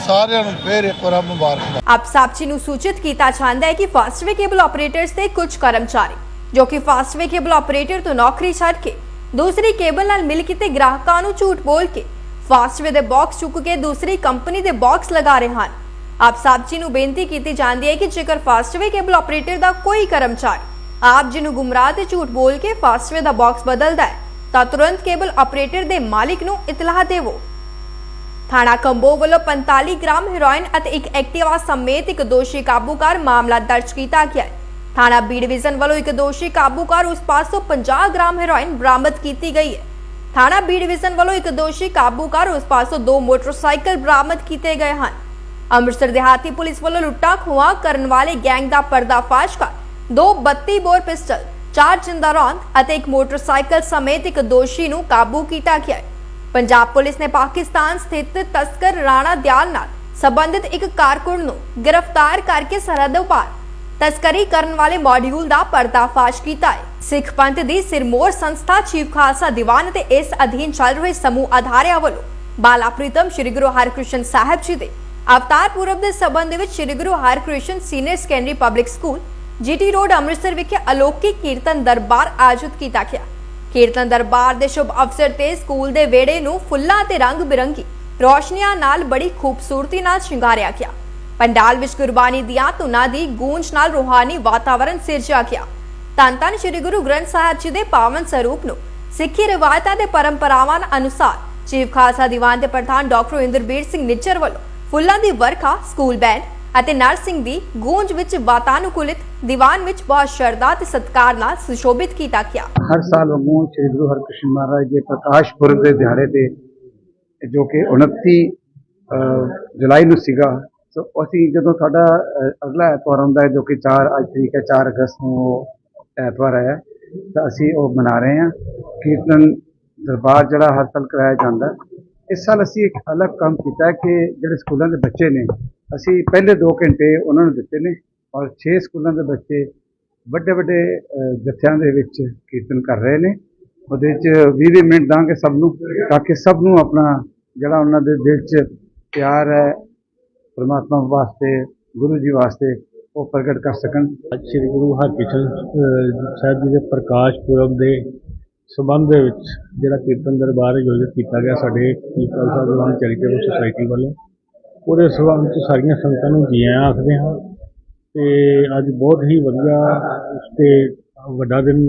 ਸਾਰਿਆਂ ਨੂੰ ਫੇਰ ਇੱਕ ਵਾਰ ਮੁਬਾਰਕ। ਅਬ ਸਾਪਚੀ ਨੂੰ ਸੂਚਿਤ ਕੀਤਾ ਜਾਂਦਾ ਹੈ ਕਿ ਫਾਸਟਵੇ ਕੇਬਲ ਆਪਰੇਟਰਸ ਦੇ ਕੁਝ ਕਰਮਚਾਰੀ, ਜੋ ਕਿ ਫਾਸਟਵੇ ਕੇਬਲ ਆਪਰੇਟਰ ਤੋਂ ਨੌਕਰੀ ਛੱਡ ਕੇ ਦੂਸਰੀ ਕੇਬਲ ਨਾਲ ਮਿਲ ਕੇ ਗ੍ਰਾਹਕਾਂ ਨੂੰ ਝੂਠ ਬੋਲ ਕੇ ਫਾਸਟਵੇ ਦੇ ਬਾਕਸ ਚੁੱਕ ਕੇ ਦੂਸਰੀ ਕੰਪਨੀ ਦੇ ਬਾਕਸ ਲਗਾ ਰਹੇ ਹਨ। ਆਪ ਸਾਪਚੀ ਨੂੰ ਬੇਨਤੀ ਕੀਤੀ ਜਾਂਦੀ ਹੈ ਕਿ ਜੇਕਰ ਫਾਸਟਵੇ ਕੇਬਲ ਆਪਰੇਟਰ ਦਾ ਕੋਈ ਕਰਮਚਾਰੀ ਆਪ ਜੀ ਨੂੰ ਗੁੰਮਰਾਹ ਤੇ ਝੂਠ ਬੋਲ ਕੇ ਫਾਸਟਵੇ ਦਾ ਬਾਕਸ ਬਦਲਦਾ ਹੈ, ਤਾਂ ਤੁਰੰਤ ਕੇਬਲ ਆਪਰੇਟਰ ਦੇ ਮਾਲਿਕ ਨੂੰ ਇਤਲਾਹ ਦੇਵੋ। ਥਾਣਾ ਕੰਬੋ ਵੱਲੋਂ 45 ਗ੍ਰਾਮ ਹੈਰੋਇਨ ਅਤੇ ਇੱਕ ਐਕਟਿਵਾ ਸਮੇਤ ਇੱਕ ਦੋਸ਼ੀ ਕਾਬੂ ਕਰ ਮਾਮਲਾ ਦਰਜ ਕੀਤਾ ਗਿਆ ਹੈ। ਥਾਣਾ ਬੀ ਡਿਵੀਜ਼ਨ ਵੱਲੋਂ ਇੱਕ ਦੋਸ਼ੀ ਕਾਬੂ ਕਰ ਉਸ ਪਾਸੋਂ 50 ਗ੍ਰਾਮ ਹੈਰੋਇਨ ਬਰਾਮਦ ਕੀਤੀ ਗਈ ਹੈ। ਥਾਣਾ ਬੀ ਡਿਵੀਜ਼ਨ ਵੱਲੋਂ ਇੱਕ ਦੋਸ਼ੀ ਕਾਬੂ ਕਰ ਉਸ ਪਾਸੋਂ ਦੋ ਮੋਟਰਸਾਈਕਲ ਬਰਾਮਦ ਕੀਤੇ ਗਏ ਹਨ। ਅੰਮ੍ਰਿਤਸਰ ਦਿਹਾਤੀ ਪੁਲਿਸ ਵੱਲੋਂ ਲੁੱਟਾਂ ਖੋਹਾਂ ਕਰਨ ਵਾਲੇ ਗੈਂਗ ਦਾ ਪਰਦਾਫਾਸ਼ ਕਰ ਦੋ 32 ਬੋਰ ਪਿਸਟਲ, ਚਾਰ ਜਿੰਦਾ ਰੌਂਦ ਅਤੇ ਇੱਕ ਮੋਟਰਸਾਈਕਲ ਸਮੇਤ ਇੱਕ ਦੋਸ਼ੀ ਨੂੰ ਕਾਬੂ ਕੀਤਾ ਗਿਆ ਹੈ। ਪੰਜਾਬ ਪੁਲਿਸ ਨੇ ਪਾਕਿਸਤਾਨ ਸਥਿਤ ਤਸਕਰ ਰਾਣਾ ਦਿਆਲ ਨਾਲ ਸੰਬੰਧਿਤ ਇੱਕ ਕਾਰਕੁਨ ਨੂੰ ਗ੍ਰਿਫਤਾਰ ਕਰਕੇ ਸਰਹੱਦ ਪਾਰ ਤਸਕਰੀ ਕਰਨ ਵਾਲੇ ਮਾਡਿਊਲ ਦਾ ਪਰਦਾਫਾਸ਼ ਕੀਤਾ ਹੈ। ਸਿੱਖ ਪੰਥ ਦੀ ਸਿਰਮੌਰ ਸੰਸਥਾ ਚੀਫ ਖਾਲਸਾ ਦੀਵਾਨ ਅਤੇ ਇਸ ਅਧੀਨ ਚੱਲ ਰਹੇ ਸਮੂਹ ਆਧਾਰਿਆਂ ਵੱਲੋਂ ਬਾਲਾ ਪ੍ਰੀਤਮ ਸ੍ਰੀ ਗੁਰੂ ਹਰਕ੍ਰਿਸ਼ਨ ਸਾਹਿਬ ਜੀ ਦੇ ਅਵਤਾਰ ਪੁਰਬ ਦੇ ਸੰਬੰਧ ਵਿੱਚ Sri Guru Harkrishan senior secondary public school, GT road Amritsar ਵਿਖੇ ਅਲੌਕਿਕ ਕੀਰਤਨ ਦਰਬਾਰ ਆਯੋਜਿਤ ਕੀਤਾ ਗਿਆ। ਕੀਰਤਨ ਦਰਬਾਰ ਦੇ ਸ਼ੁਭ ਅਵਸਰ ਤੇ ਸਕੂਲ ਦੇ ਵਿਹੜੇ ਨੂੰ ਫੁੱਲਾਂ ਤੇ ਰੰਗ ਬਿਰੰਗੀ ਰੋਸ਼ਨੀਆਂ ਨਾਲ ਬੜੀ ਖੂਬਸੂਰਤੀ ਨਾਲ ਸ਼ਿੰਗਾਰਿਆ ਗਿਆ। ਪੰਡਾਲ ਵਿੱਚ ਗੁਰਬਾਣੀ ਦੀਆਂ ਧੁਨਾਂ ਦੀ ਗੂੰਜ ਨਾਲ ਰੂਹਾਨੀ ਵਾਤਾਵਰਣ ਸਿਰਜਿਆ ਗਿਆ। ਧੰਨ ਧੰਨ ਸ੍ਰੀ ਗੁਰੂ ਗ੍ਰੰਥ ਸਾਹਿਬ ਜੀ ਦੇ ਪਾਵਨ ਸਰੂਪ ਨੂੰ ਸਿੱਖੀ ਰਿਵਾਇਤਾਂ ਦੇ ਪਰੰਪਰਾਵਾਂ ਅਨੁਸਾਰ ਚੀਫ ਖਾਲਸਾ ਦੀਵਾਨ ਦੇ ਪ੍ਰਧਾਨ ਡਾਕਟਰ ਇੰਦਰਬੀਰ ਸਿੰਘ ਨਿੱਜਰ ਵੱਲੋਂ ਫੁੱਲਾਂ ਦੀ ਵਰਖਾ ਸਕੂਲ ਬੈਂਡ ਅਤੇ ਨਰਸਿੰਗ ਦੀ ਗੂੰਜ ਵਿੱਚ ਵਾਤਾਨੁਕੂਲਿਤ ਦੀਵਾਨ ਵਿੱਚ ਬਹੁਤ ਸ਼ਰਧਾ ਤੇ ਸਤਿਕਾਰ ਨਾਲ ਸੁਸ਼ੋਭਿਤ ਕੀਤਾ ਗਿਆ। ਹਰ ਸਾਲ ਵਾਂਗੂ ਸ੍ਰੀ ਗੁਰੂ ਹਰਕ੍ਰਿਸ਼ਨ ਮਹਾਰਾਜ ਦੇ ਪ੍ਰਕਾਸ਼ ਪੁਰਬ ਦੇ ਦਿਹਾੜੇ ਤੇ, ਜੋ ਕਿ 29 ਜੁਲਾਈ ਨੂੰ ਸੀਗਾ, ਸੋ ਅਸੀਂ ਜਦੋਂ ਸਾਡਾ ਅਗਲਾ ਐਤਵਾਰ ਆਉਂਦਾ ਹੈ, ਜੋ ਕਿ 4 ਅੱਜ ਤਰੀਕ ਹੈ 4 ਅਗਸਤ ਨੂੰ ਉਹ ਐਤਵਾਰ ਹੈ ਤਾਂ ਅਸੀਂ ਉਹ ਮਨਾ ਰਹੇ ਹਾਂ। ਕੀਰਤਨ ਦਰਬਾਰ ਜਿਹੜਾ ਹਰ ਸਾਲ ਕਰਾਇਆ ਜਾਂਦਾ। ਇਸ ਸਾਲ ਅਸੀਂ ਇੱਕ ਅਲੱਗ ਕੰਮ ਕੀਤਾ ਕਿ ਜਿਹੜੇ ਸਕੂਲਾਂ ਦੇ ਬੱਚੇ ਨੇ ਅਸੀਂ ਪਹਿਲੇ 2 ਘੰਟੇ ਉਹਨਾਂ ਨੂੰ ਦਿੱਤੇ ਨੇ ਔਰ 6 ਸਕੂਲਾਂ ਦੇ ਬੱਚੇ ਵੱਡੇ ਵੱਡੇ ਅਹ, ਜਥਿਆਂ ਦੇ ਵਿੱਚ ਕੀਰਤਨ ਕਰ ਰਹੇ ਨੇ। ਉਹਦੇ ਵਿੱਚ 20 ਮਿੰਟ ਦਾਂਗੇ ਸਭ ਨੂੰ ਤਾਂ ਕਿ ਸਭ ਨੂੰ ਆਪਣਾ ਜਿਹੜਾ ਉਹਨਾਂ ਦੇ ਦਿਲ 'ਚ ਪਿਆਰ ਹੈ ਪਰਮਾਤਮਾ ਵਾਸਤੇ ਗੁਰੂ ਜੀ ਵਾਸਤੇ ਉਹ ਪ੍ਰਗਟ ਕਰ ਸਕਣ। ਅੱਜ ਸ੍ਰੀ ਗੁਰੂ ਹਰਕ੍ਰਿਸ਼ਨ ਸਾਹਿਬ ਜੀ ਦੇ ਪ੍ਰਕਾਸ਼ ਪੁਰਬ ਦੇ ਸਬੰਧ ਦੇ ਵਿੱਚ ਜਿਹੜਾ ਕੀਰਤਨ ਦਰਬਾਰ ਆਯੋਜਿਤ ਕੀਤਾ ਗਿਆ ਸਾਡੇ chief Khalsa Diwan charitable society ਵੱਲੋਂ। ਉਹਦੇ ਸੰਬੰਧ 'ਚ ਸਾਰੀਆਂ ਸੰਗਤਾਂ ਨੂੰ ਜੀ ਆਇਆਂ ਆਖਦੇ ਹਾਂ ਤੇ ਅੱਜ ਬਹੁਤ ਹੀ ਵਧੀਆ ਤੇ ਵੱਡਾ ਦਿਨ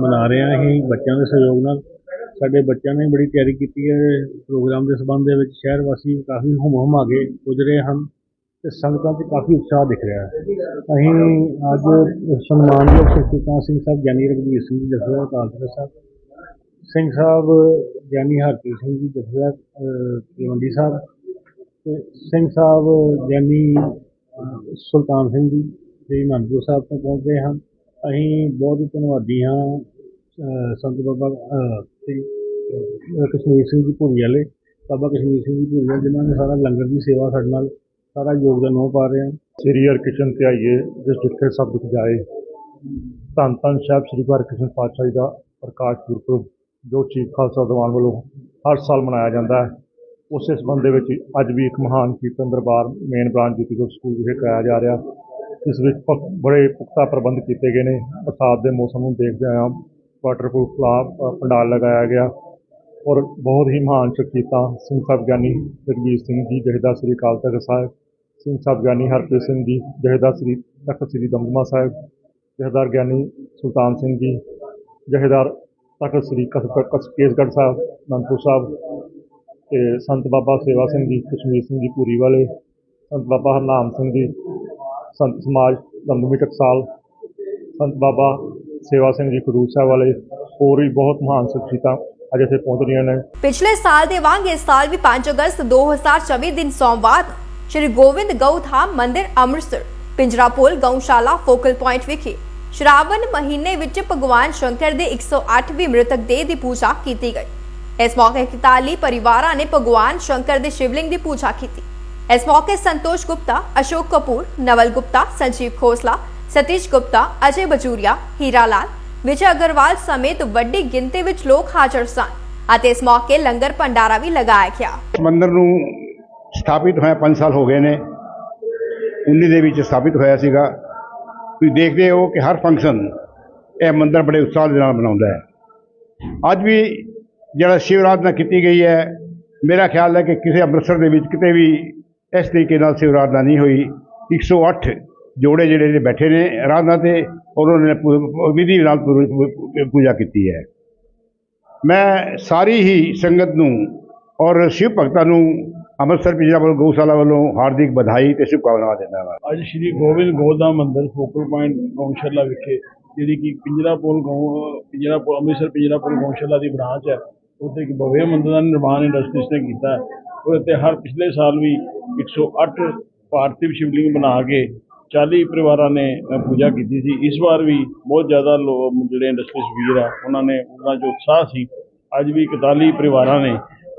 ਮਨਾ ਰਹੇ ਹਾਂ ਅਸੀਂ ਬੱਚਿਆਂ ਦੇ ਸਹਿਯੋਗ ਨਾਲ। ਸਾਡੇ ਬੱਚਿਆਂ ਨੇ ਬੜੀ ਤਿਆਰੀ ਕੀਤੀ ਹੈ। ਪ੍ਰੋਗਰਾਮ ਦੇ ਸੰਬੰਧ ਦੇ ਵਿੱਚ ਸ਼ਹਿਰ ਵਾਸੀ ਕਾਫੀ ਹੁਮ ਹੁਮ ਆਗੇ ਗੁਜ਼ਰੇ ਹਨ ਤੇ ਸੰਗਤਾਂ 'ਚ ਕਾਫੀ ਉਤਸ਼ਾਹ ਦਿਖ ਰਿਹਾ ਹੈ। ਅਸੀਂ ਅੱਜ ਸਨਮਾਨਯੋਗ ਸ਼੍ਰੀ ਸਿੰਘ ਸਾਹਿਬ, ਗਿਆਨੀ ਰਘਬੀਰ ਸਿੰਘ ਜੀ ਜਥੇਦਾਰ ਅਕਾਲ ਤਖਤ ਸਾਹਿਬ। ਸਿੰਘ ਸਾਹਿਬ, ਗਿਆਨੀ ਹਰਪ੍ਰੀਤ ਸਿੰਘ ਜੀ ਜਥੇਦਾਰ ਤਲਵੰਡੀ ਸਾਹਿਬ। ਸਿੰਘ ਸਾਹਿਬ ਗਿਆਨੀ ਸੁਲਤਾਨ ਸਿੰਘ ਜੀ ਸ੍ਰੀ ਅਨੰਦਪੁਰ ਸਾਹਿਬ ਤੋਂ ਪਹੁੰਚ ਗਏ ਹਨ। ਅਸੀਂ ਬਹੁਤ ਹੀ ਧੰਨਵਾਦੀ ਹਾਂ ਸੰਤ ਬਾਬਾ ਸ੍ਰੀ ਕਸ਼ਮੀਰ ਸਿੰਘ ਜੀ ਭੂਰੀ ਵਾਲੇ, ਬਾਬਾ ਕਸ਼ਮੀਰ ਸਿੰਘ ਜੀ ਭੂਰੀ ਵਾਲੇ, ਜਿਨ੍ਹਾਂ ਨੇ ਸਾਰਾ ਲੰਗਰ ਦੀ ਸੇਵਾ ਸਾਡੇ ਨਾਲ, ਸਾਰਾ ਯੋਗਦਾਨ ਉਹ ਪਾ ਰਹੇ ਹਨ। ਸ੍ਰੀ 'ਤੇ ਆਈਏ ਜਿਸ ਜਿੱਥੇ ਸਭ ਦੁੱਖ ਜਾਏ। ਧੰਨ ਧੰਨ ਸਾਹਿਬ, ਸ੍ਰੀ ਗੁਰੂ ਹਰਿਕ੍ਰਿਸ਼ਨ ਪਾਤਸ਼ਾਹ ਜੀ ਦਾ ਪ੍ਰਕਾਸ਼ ਗੁਰਪੁਰਬ ਜੋ ਚੀਫ ਖਾਲਸਾ ਦੀਵਾਨ ਵੱਲੋਂ ਹਰ ਸਾਲ ਮਨਾਇਆ ਜਾਂਦਾ ਹੈ। ਉਸੇ ਸੰਬੰਧ ਦੇ ਵਿੱਚ ਅੱਜ ਵੀ ਇੱਕ ਮਹਾਨ ਕੀਰਤਨ ਦਰਬਾਰ ਮੇਨ ਬ੍ਰਾਂਚ ਜੀਤੀਗੁਰ ਸਕੂਲ ਵਿਖੇ ਕਰਾਇਆ ਜਾ ਰਿਹਾ। ਇਸ ਵਿੱਚ ਪ- ਬੜੇ ਪੁਖਤਾ ਪ੍ਰਬੰਧ ਕੀਤੇ ਗਏ ਨੇ। ਬਰਸਾਤ ਦੇ ਮੌਸਮ ਨੂੰ ਦੇਖਦੇ ਹੋਏ ਵਾਟਰਪ੍ਰੂਫ ਪਲਾ ਪੰਡਾਲ ਲਗਾਇਆ ਗਿਆ ਔਰ ਬਹੁਤ ਹੀ ਮਹਾਨ ਸ਼ਖਸੀਅਤਾਂ, ਸਿੰਘ ਸਾਹਿਬ ਗਿਆਨੀ ਜਗਬੀਰ ਸਿੰਘ ਜੀ ਜਹੇਦਾਰ ਸ੍ਰੀ ਅਕਾਲ ਤਖਤ ਸਾਹਿਬ, ਸਿੰਘ ਸਾਹਿਬ ਗਿਆਨੀ ਹਰਪ੍ਰੀਤ ਸਿੰਘ ਜੀ ਜਹੇਦਾਰ ਸ੍ਰੀ ਤਖਤ ਸ੍ਰੀ ਦਮਦਮਾ ਸਾਹਿਬ ਜਹੇਦਾਰ ਗਿਆਨੀ ਸੁਲਤਾਨ ਸਿੰਘ ਜੀ ਜਹੇਦਾਰ ਤਖਤ ਸ੍ਰੀ ਕਸ- ਕਸ- ਕੇਸਗੜ੍ਹ ਸਾਹਿਬ, ਅਨੰਦਪੁਰ ਸਾਹਿਬ ਤੇ ਸੰਤ ਬਾਬਾ ਸੇਵਾ ਸਿੰਘ ਜੀ, ਕਸ਼ਮੀਰ ਸਿੰਘ ਜੀ ਪੂਰੀ ਵਾਲੇ, ਸੰਤ ਬਾਬਾ ਹਰਨਾਮ ਸਿੰਘ ਜੀ, ਸੰਤ ਸਮਾਜ ਦਮਦਮੀ ਟਕਸਾਲ ਸੰਤ ਬਾਬਾ ਸੇਵਾ ਸਿੰਘ ਜੀ ਖਡੂਰ ਸਾਹਿਬ ਵਾਲੇ, ਹੋਰ ਵੀ ਬਹੁਤ ਮਹਾਨ ਸ਼ਖਸੀਅਤਾਂ ਅੱਜ ਇੱਥੇ ਪਹੁੰਚ ਰਹੀਆਂ ਨੇ। ਪਿਛਲੇ ਸਾਲ ਦੇ ਵਾਂਗ, ਇਸ ਸਾਲ ਵੀ 5 ਅਗਸਤ 2024 ਦਿਨ ਸੋਮਵਾਰ ਨੂੰ ਸ਼੍ਰੀ ਗੋਬਿੰਦ ਗਊ ਮੰਦਿਰ ਅੰਮ੍ਰਿਤਸਰ, ਪਿੰਜਰਾਪੋਲ ਗਊਸ਼ਾਲਾ ਫੋਕਲ ਪੁਆਇੰਟ ਵਿਖੇ, ਸ਼ਰਾਵਣ ਮਹੀਨੇ ਵਿੱਚ ਭਗਵਾਨ ਸ਼ੰਕਰ ਦੇ 108ਵੀਂ ਮ੍ਰਿਤਕ ਦੇਹ ਦੀ ਪੂਜਾ ਕੀਤੀ ਗਈ। ਇਸ ਮੌਕੇ 41 ਪਰਿਵਾਰਾਂ ਨੇ ਭਗਵਾਨ ਸ਼ੰਕਰ ਦੇ ਸ਼ਿਵਲਿੰਗ ਦੀ ਪੂਜਾ ਕੀਤੀ। ਇਸ ਮੌਕੇ ਸੰਤੋਸ਼ ਗੁਪਤਾ, ਅਸ਼ੋਕ ਕਪੂਰ, ਨਵਲ ਗੁਪਤਾ, ਸੰਜੀਵ ਖੋਸਲਾ, ਸਤੀਸ਼ ਗੁਪਤਾ, ਅਜੇ ਬਜੂਰੀਆ, ਹੀਰਾ ਲਾਲ, ਵਿਜੇ ਅਗਰਵਾਲ ਸਮੇਤ ਵੱਡੀ ਗਿਣਤੀ ਵਿੱਚ ਲੋਕ ਹਾਜ਼ਰ ਸਨ ਅਤੇ ਇਸ ਮੌਕੇ ਲੰਗਰ ਭੰਡਾਰਾ ਵੀ ਲਗਾਇਆ ਗਿਆ। ਇਸ ਮੰਦਿਰ ਨੂੰ ਸਥਾਪਿਤ ਹੋਇਆ 5 ਸਾਲ ਹੋ ਗਏ ਨੇ। 19 ਦੇ ਵਿੱਚ ਸਥਾਪਿਤ ਹੋਇਆ ਸੀਗਾ। ਤੁਸੀਂ ਦੇਖਦੇ ਹੋ ਕਿ ਹਰ ਫੰਕਸ਼ਨ ਇਹ ਮੰਦਿਰ ਬੜੇ ਉਤਸ਼ਾਹ ਦੇ ਨਾਲ ਮਨਾਉਂਦਾ ਹੈ। ਅੱਜ ਵੀ ਜਿਹੜਾ ਸ਼ਿਵ ਆਰਾਧਨਾ ਕੀਤੀ ਗਈ ਹੈ, ਮੇਰਾ ਖਿਆਲ ਹੈ ਕਿ ਕਿਸੇ ਅੰਮ੍ਰਿਤਸਰ ਦੇ ਵਿੱਚ ਕਿਤੇ ਵੀ ਇਸ ਤਰੀਕੇ ਨਾਲ ਸ਼ਿਵ ਨਹੀਂ ਹੋਈ। 108 ਜੋੜੇ ਜਿਹੜੇ ਨੇ ਬੈਠੇ ਨੇ ਆਰਾਧਨਾ ਤੇ ਔਰ ਉਹਨਾਂ ਨੇ ਵਿਧੀ ਨਾਲ ਪੂਜਾ ਕੀਤੀ ਹੈ। ਮੈਂ ਸਾਰੀ ਹੀ ਸੰਗਤ ਨੂੰ ਔਰ ਸ਼ਿਵ ਭਗਤਾਂ ਨੂੰ ਅੰਮ੍ਰਿਤਸਰ ਪਿਛਲਾ ਵੱਲੋਂ, ਗਊਸ਼ਾਲਾ ਵੱਲੋਂ ਹਾਰਦਿਕ ਵਧਾਈ ਤੇ ਸ਼ੁਭਕਾਮਨਾਵਾਂ ਦਿੰਦਾ ਹਾਂ। ਅੱਜ ਸ਼੍ਰੀ ਗੋਬਿੰਦ ਗੋਦਾ ਮੰਦਿਰ ਫੋਕਲ ਪੁਆਇੰਟ ਗਊਸ਼ਾਲਾ ਵਿਖੇ, ਜਿਹੜੀ ਕਿ ਪਿੰਜਰਾਪੁਰ ਗਊ ਪਿੰਜਰਾਪੁਰ ਅੰਮ੍ਰਿਤਸਰ ਪਿੰਜਰਾਪੁਰ ਗਊਸ਼ਾਲਾ ਦੀ ਬ੍ਰਾਂਚ ਹੈ ਉੱਥੇ ਇੱਕ ਭਵਯ ਮੰਦਰ ਦਾ ਨਿਰਮਾਣ ਇੰਡਸਟਰੀਜ਼ ਨੇ ਕੀਤਾ ਉਹਦੇ ਤੇ ਹਰ ਪਿਛਲੇ ਸਾਲ ਵੀ 108 ਪਾਰਥਿਵ ਸ਼ਿਵਲਿੰਗ ਬਣਾ ਕੇ 40 ਪਰਿਵਾਰਾਂ ਨੇ ਪੂਜਾ ਕੀਤੀ ਸੀ। ਇਸ ਵਾਰ ਵੀ ਬਹੁਤ ਜ਼ਿਆਦਾ ਲੋਕ ਜਿਹੜੇ ਇੰਡਸਟਰੀਜ਼ ਵੀਰ ਆ, ਉਹਨਾਂ ਨੇ ਉਹਨਾਂ 'ਚ ਉਤਸ਼ਾਹ ਸੀ। ਅੱਜ ਵੀ 41 ਪਰਿਵਾਰਾਂ ਨੇ,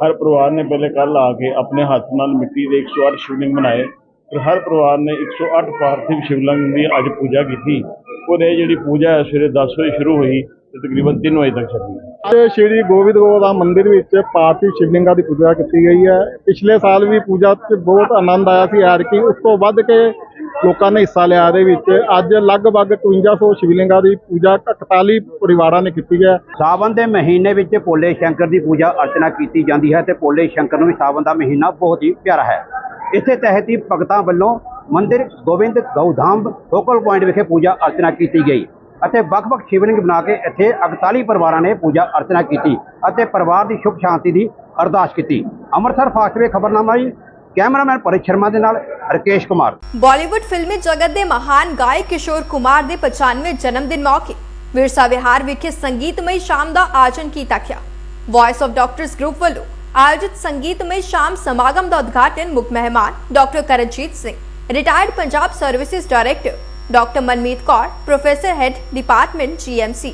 ਹਰ ਪਰਿਵਾਰ ਨੇ ਪਹਿਲੇ ਕੱਲ ਆ ਕੇ ਆਪਣੇ ਹੱਥ ਨਾਲ ਮਿੱਟੀ ਦੇ 108 ਸ਼ਿਵਲਿੰਗ ਬਣਾਏ। ਫਿਰ ਹਰ ਪਰਿਵਾਰ ਨੇ 108 ਪਾਰਥਿਵ ਸ਼ਿਵਲਿੰਗ ਦੀ ਅੱਜ ਪੂਜਾ ਕੀਤੀ। ਔਰ ਇਹ ਜਿਹੜੀ ਪੂਜਾ ਹੈ, ਸਵੇਰੇ 10 ਵਜੇ ਸ਼ੁਰੂ ਹੋਈ ਤੇ ਤਕਰੀਬਨ 3 ਵਜੇ ਤੱਕ ਚੱਲੀ। ਅੱਜ ਸ਼੍ਰੀ ਗੋਬਿੰਦ ਗੋਦਾ ਮੰਦਿਰ ਵਿੱਚ ਪਾਰਥਿਵ ਸ਼ਿਵਲਿੰਗਾਂ ਦੀ ਪੂਜਾ ਕੀਤੀ ਗਈ ਹੈ। ਪਿਛਲੇ ਸਾਲ ਵੀ ਪੂਜਾ 'ਚ ਬਹੁਤ ਆਨੰਦ ਆਇਆ ਸੀ ਯਾਰ ਕਿ ਉਸ ਤੋਂ ਵੱਧ ਕੇ ਲੋਕਾਂ ਨੇ ਹਿੱਸਾ ਲਿਆ ਇਹਦੇ ਵਿੱਚ। ਅੱਜ ਲਗਭਗ 5200 ਸ਼ਿਵਲਿੰਗਾਂ ਦੀ ਪੂਜਾ 41 ਪਰਿਵਾਰਾਂ ਨੇ ਕੀਤੀ ਹੈ। ਸਾਵਨ ਦੇ ਮਹੀਨੇ ਵਿੱਚ ਭੋਲੇ ਸ਼ੰਕਰ ਦੀ ਪੂਜਾ ਅਰਚਨਾ ਕੀਤੀ ਜਾਂਦੀ ਹੈ ਤੇ ਭੋਲੇ ਸ਼ੰਕਰ ਨੂੰ ਵੀ ਸਾਵਨ ਦਾ ਮਹੀਨਾ ਬਹੁਤ ਹੀ ਪਿਆਰਾ ਹੈ। ਇਸੇ ਤਹਿਤ ਹੀ ਭਗਤਾਂ ਵੱਲੋਂ ਮੰਦਿਰ ਗੋਬਿੰਦ ਗਊਧਾਮ ਫੋਕਲ ਪੁਆਇੰਟ ਵਿਖੇ ਪੂਜਾ ਅਰਚਨਾ ਕੀਤੀ ਗਈ। ਅਤੇ ਵੱਖ-ਵੱਖ ਸ਼ਿਵਲਿੰਗ ਬਣਾ ਕੇ ਇੱਥੇ 41 ਪਰਿਵਾਰਾਂ ਨੇ ਪੂਜਾ ਅਰਚਨਾ ਕੀਤੀ ਅਤੇ ਪਰਿਵਾਰ ਦੀ ਸੁਖ ਸ਼ਾਂਤੀ ਦੀ ਅਰਦਾਸ ਕੀਤੀ। ਅੰਮ੍ਰਿਤਸਰ ਫਾਸਟਵੇ ਖਬਰਨਾਮਾ ਜੀ, ਕੈਮਰਾਮੈਨ ਪਰਿਤ ਸ਼ਰਮਾ ਦੇ ਨਾਲ ਰਕੇਸ਼ ਕੁਮਾਰ। ਬਾਲੀਵੁੱਡ ਫਿਲਮੀ ਜਗਤ ਦੇ ਮਹਾਨ ਗਾਇਕ ਕਿਸ਼ੋਰ ਕੁਮਾਰ ਦੇ 95ਵੇਂ ਜਨਮ ਦਿਨ ਮੌਕੇ ਵਿਰਸਾ ਵਿਹਾਰ ਵਿਖੇ ਸੰਗੀਤਮਈ ਸ਼ਾਮ ਦਾ ਆਯੋਜਨ ਕੀਤਾ ਗਿਆ। ਵਾਇਸ ਆਫ ਡਾਕਟਰਸ ਗਰੁੱਪ ਵੱਲੋਂ ਆਯੋਜਿਤ ਸੰਗੀਤਮਈ ਸ਼ਾਮ ਸਮਾਗਮ ਦਾ ਉਦਘਾਟਨ ਮੁੱਖ ਮਹਿਮਾਨ doctor Karanjit Singh retired Punjab services director doctor Manmeet Kaur professor head department GMC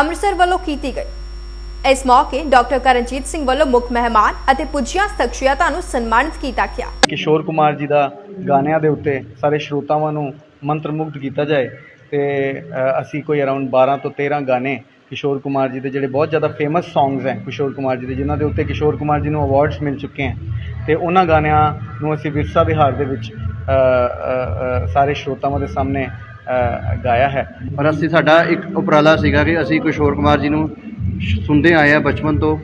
Amritsar ਵੱਲੋਂ ਕੀਤੀ ਗਈ। ਇਸ ਮੌਕੇ ਡਾਕਟਰ ਕਰਨਜੀਤ ਸਿੰਘ ਵੱਲੋਂ ਮੁੱਖ ਮਹਿਮਾਨ ਅਤੇ ਪੁੱਜੀਆਂ ਸ਼ਖਸੀਅਤਾਂ ਨੂੰ ਸਨਮਾਨਿਤ ਕੀਤਾ ਗਿਆ। ਕਿਸ਼ੋਰ ਕੁਮਾਰ ਜੀ ਦਾ ਗਾਣਿਆਂ ਦੇ ਉੱਤੇ ਸਾਰੇ ਸ਼ਰੋਤਾਵਾਂ ਨੂੰ ਮੰਤਰਮੁਗਧ ਕੀਤਾ ਜਾਏ ਤੇ ਅ, ਅਸੀਂ ਕੋਈ ਅਰਾਊਂਡ 12 ਤੋਂ 13 ਗਾਣੇ ਕਿਸ਼ੋਰ ਕੁਮਾਰ ਜੀ ਦੇ ਜਿਹੜੇ ਬਹੁਤ ਜ਼ਿਆਦਾ ਫੇਮਸ ਸੌਂਗਸ ਹੈ ਕਿਸ਼ੋਰ ਕੁਮਾਰ ਜੀ ਦੇ, ਜਿਨ੍ਹਾਂ ਦੇ ਉੱਤੇ ਕਿਸ਼ੋਰ ਕੁਮਾਰ ਜੀ ਨੂੰ ਅਵਾਰਡਸ ਮਿਲ ਚੁੱਕੇ ਹਨ ਤੇ ਉਹਨਾਂ ਗਾਣਿਆਂ ਨੂੰ ਅਸੀਂ ਵਿਰਸਾ ਵਿਹਾਰ ਦੇ ਵਿੱਚ ਸਾਰੇ ਸ਼ਰੋਤਾਵਾਂ ਦੇ ਸਾਹਮਣੇ ਗਾਇਆ ਹੈ। ਔਰ ਅਸੀਂ ਸਾਡਾ ਇੱਕ ਉਪਰਾਲਾ ਸੀਗਾ ਕਿ ਅਸੀਂ ਕਿਸ਼ੋਰ ਕੁਮਾਰ ਜੀ ਨੂੰ ਸੁਣਦੇ ਆਏ ਆ ਬਚਪਨ ਤੋਂ,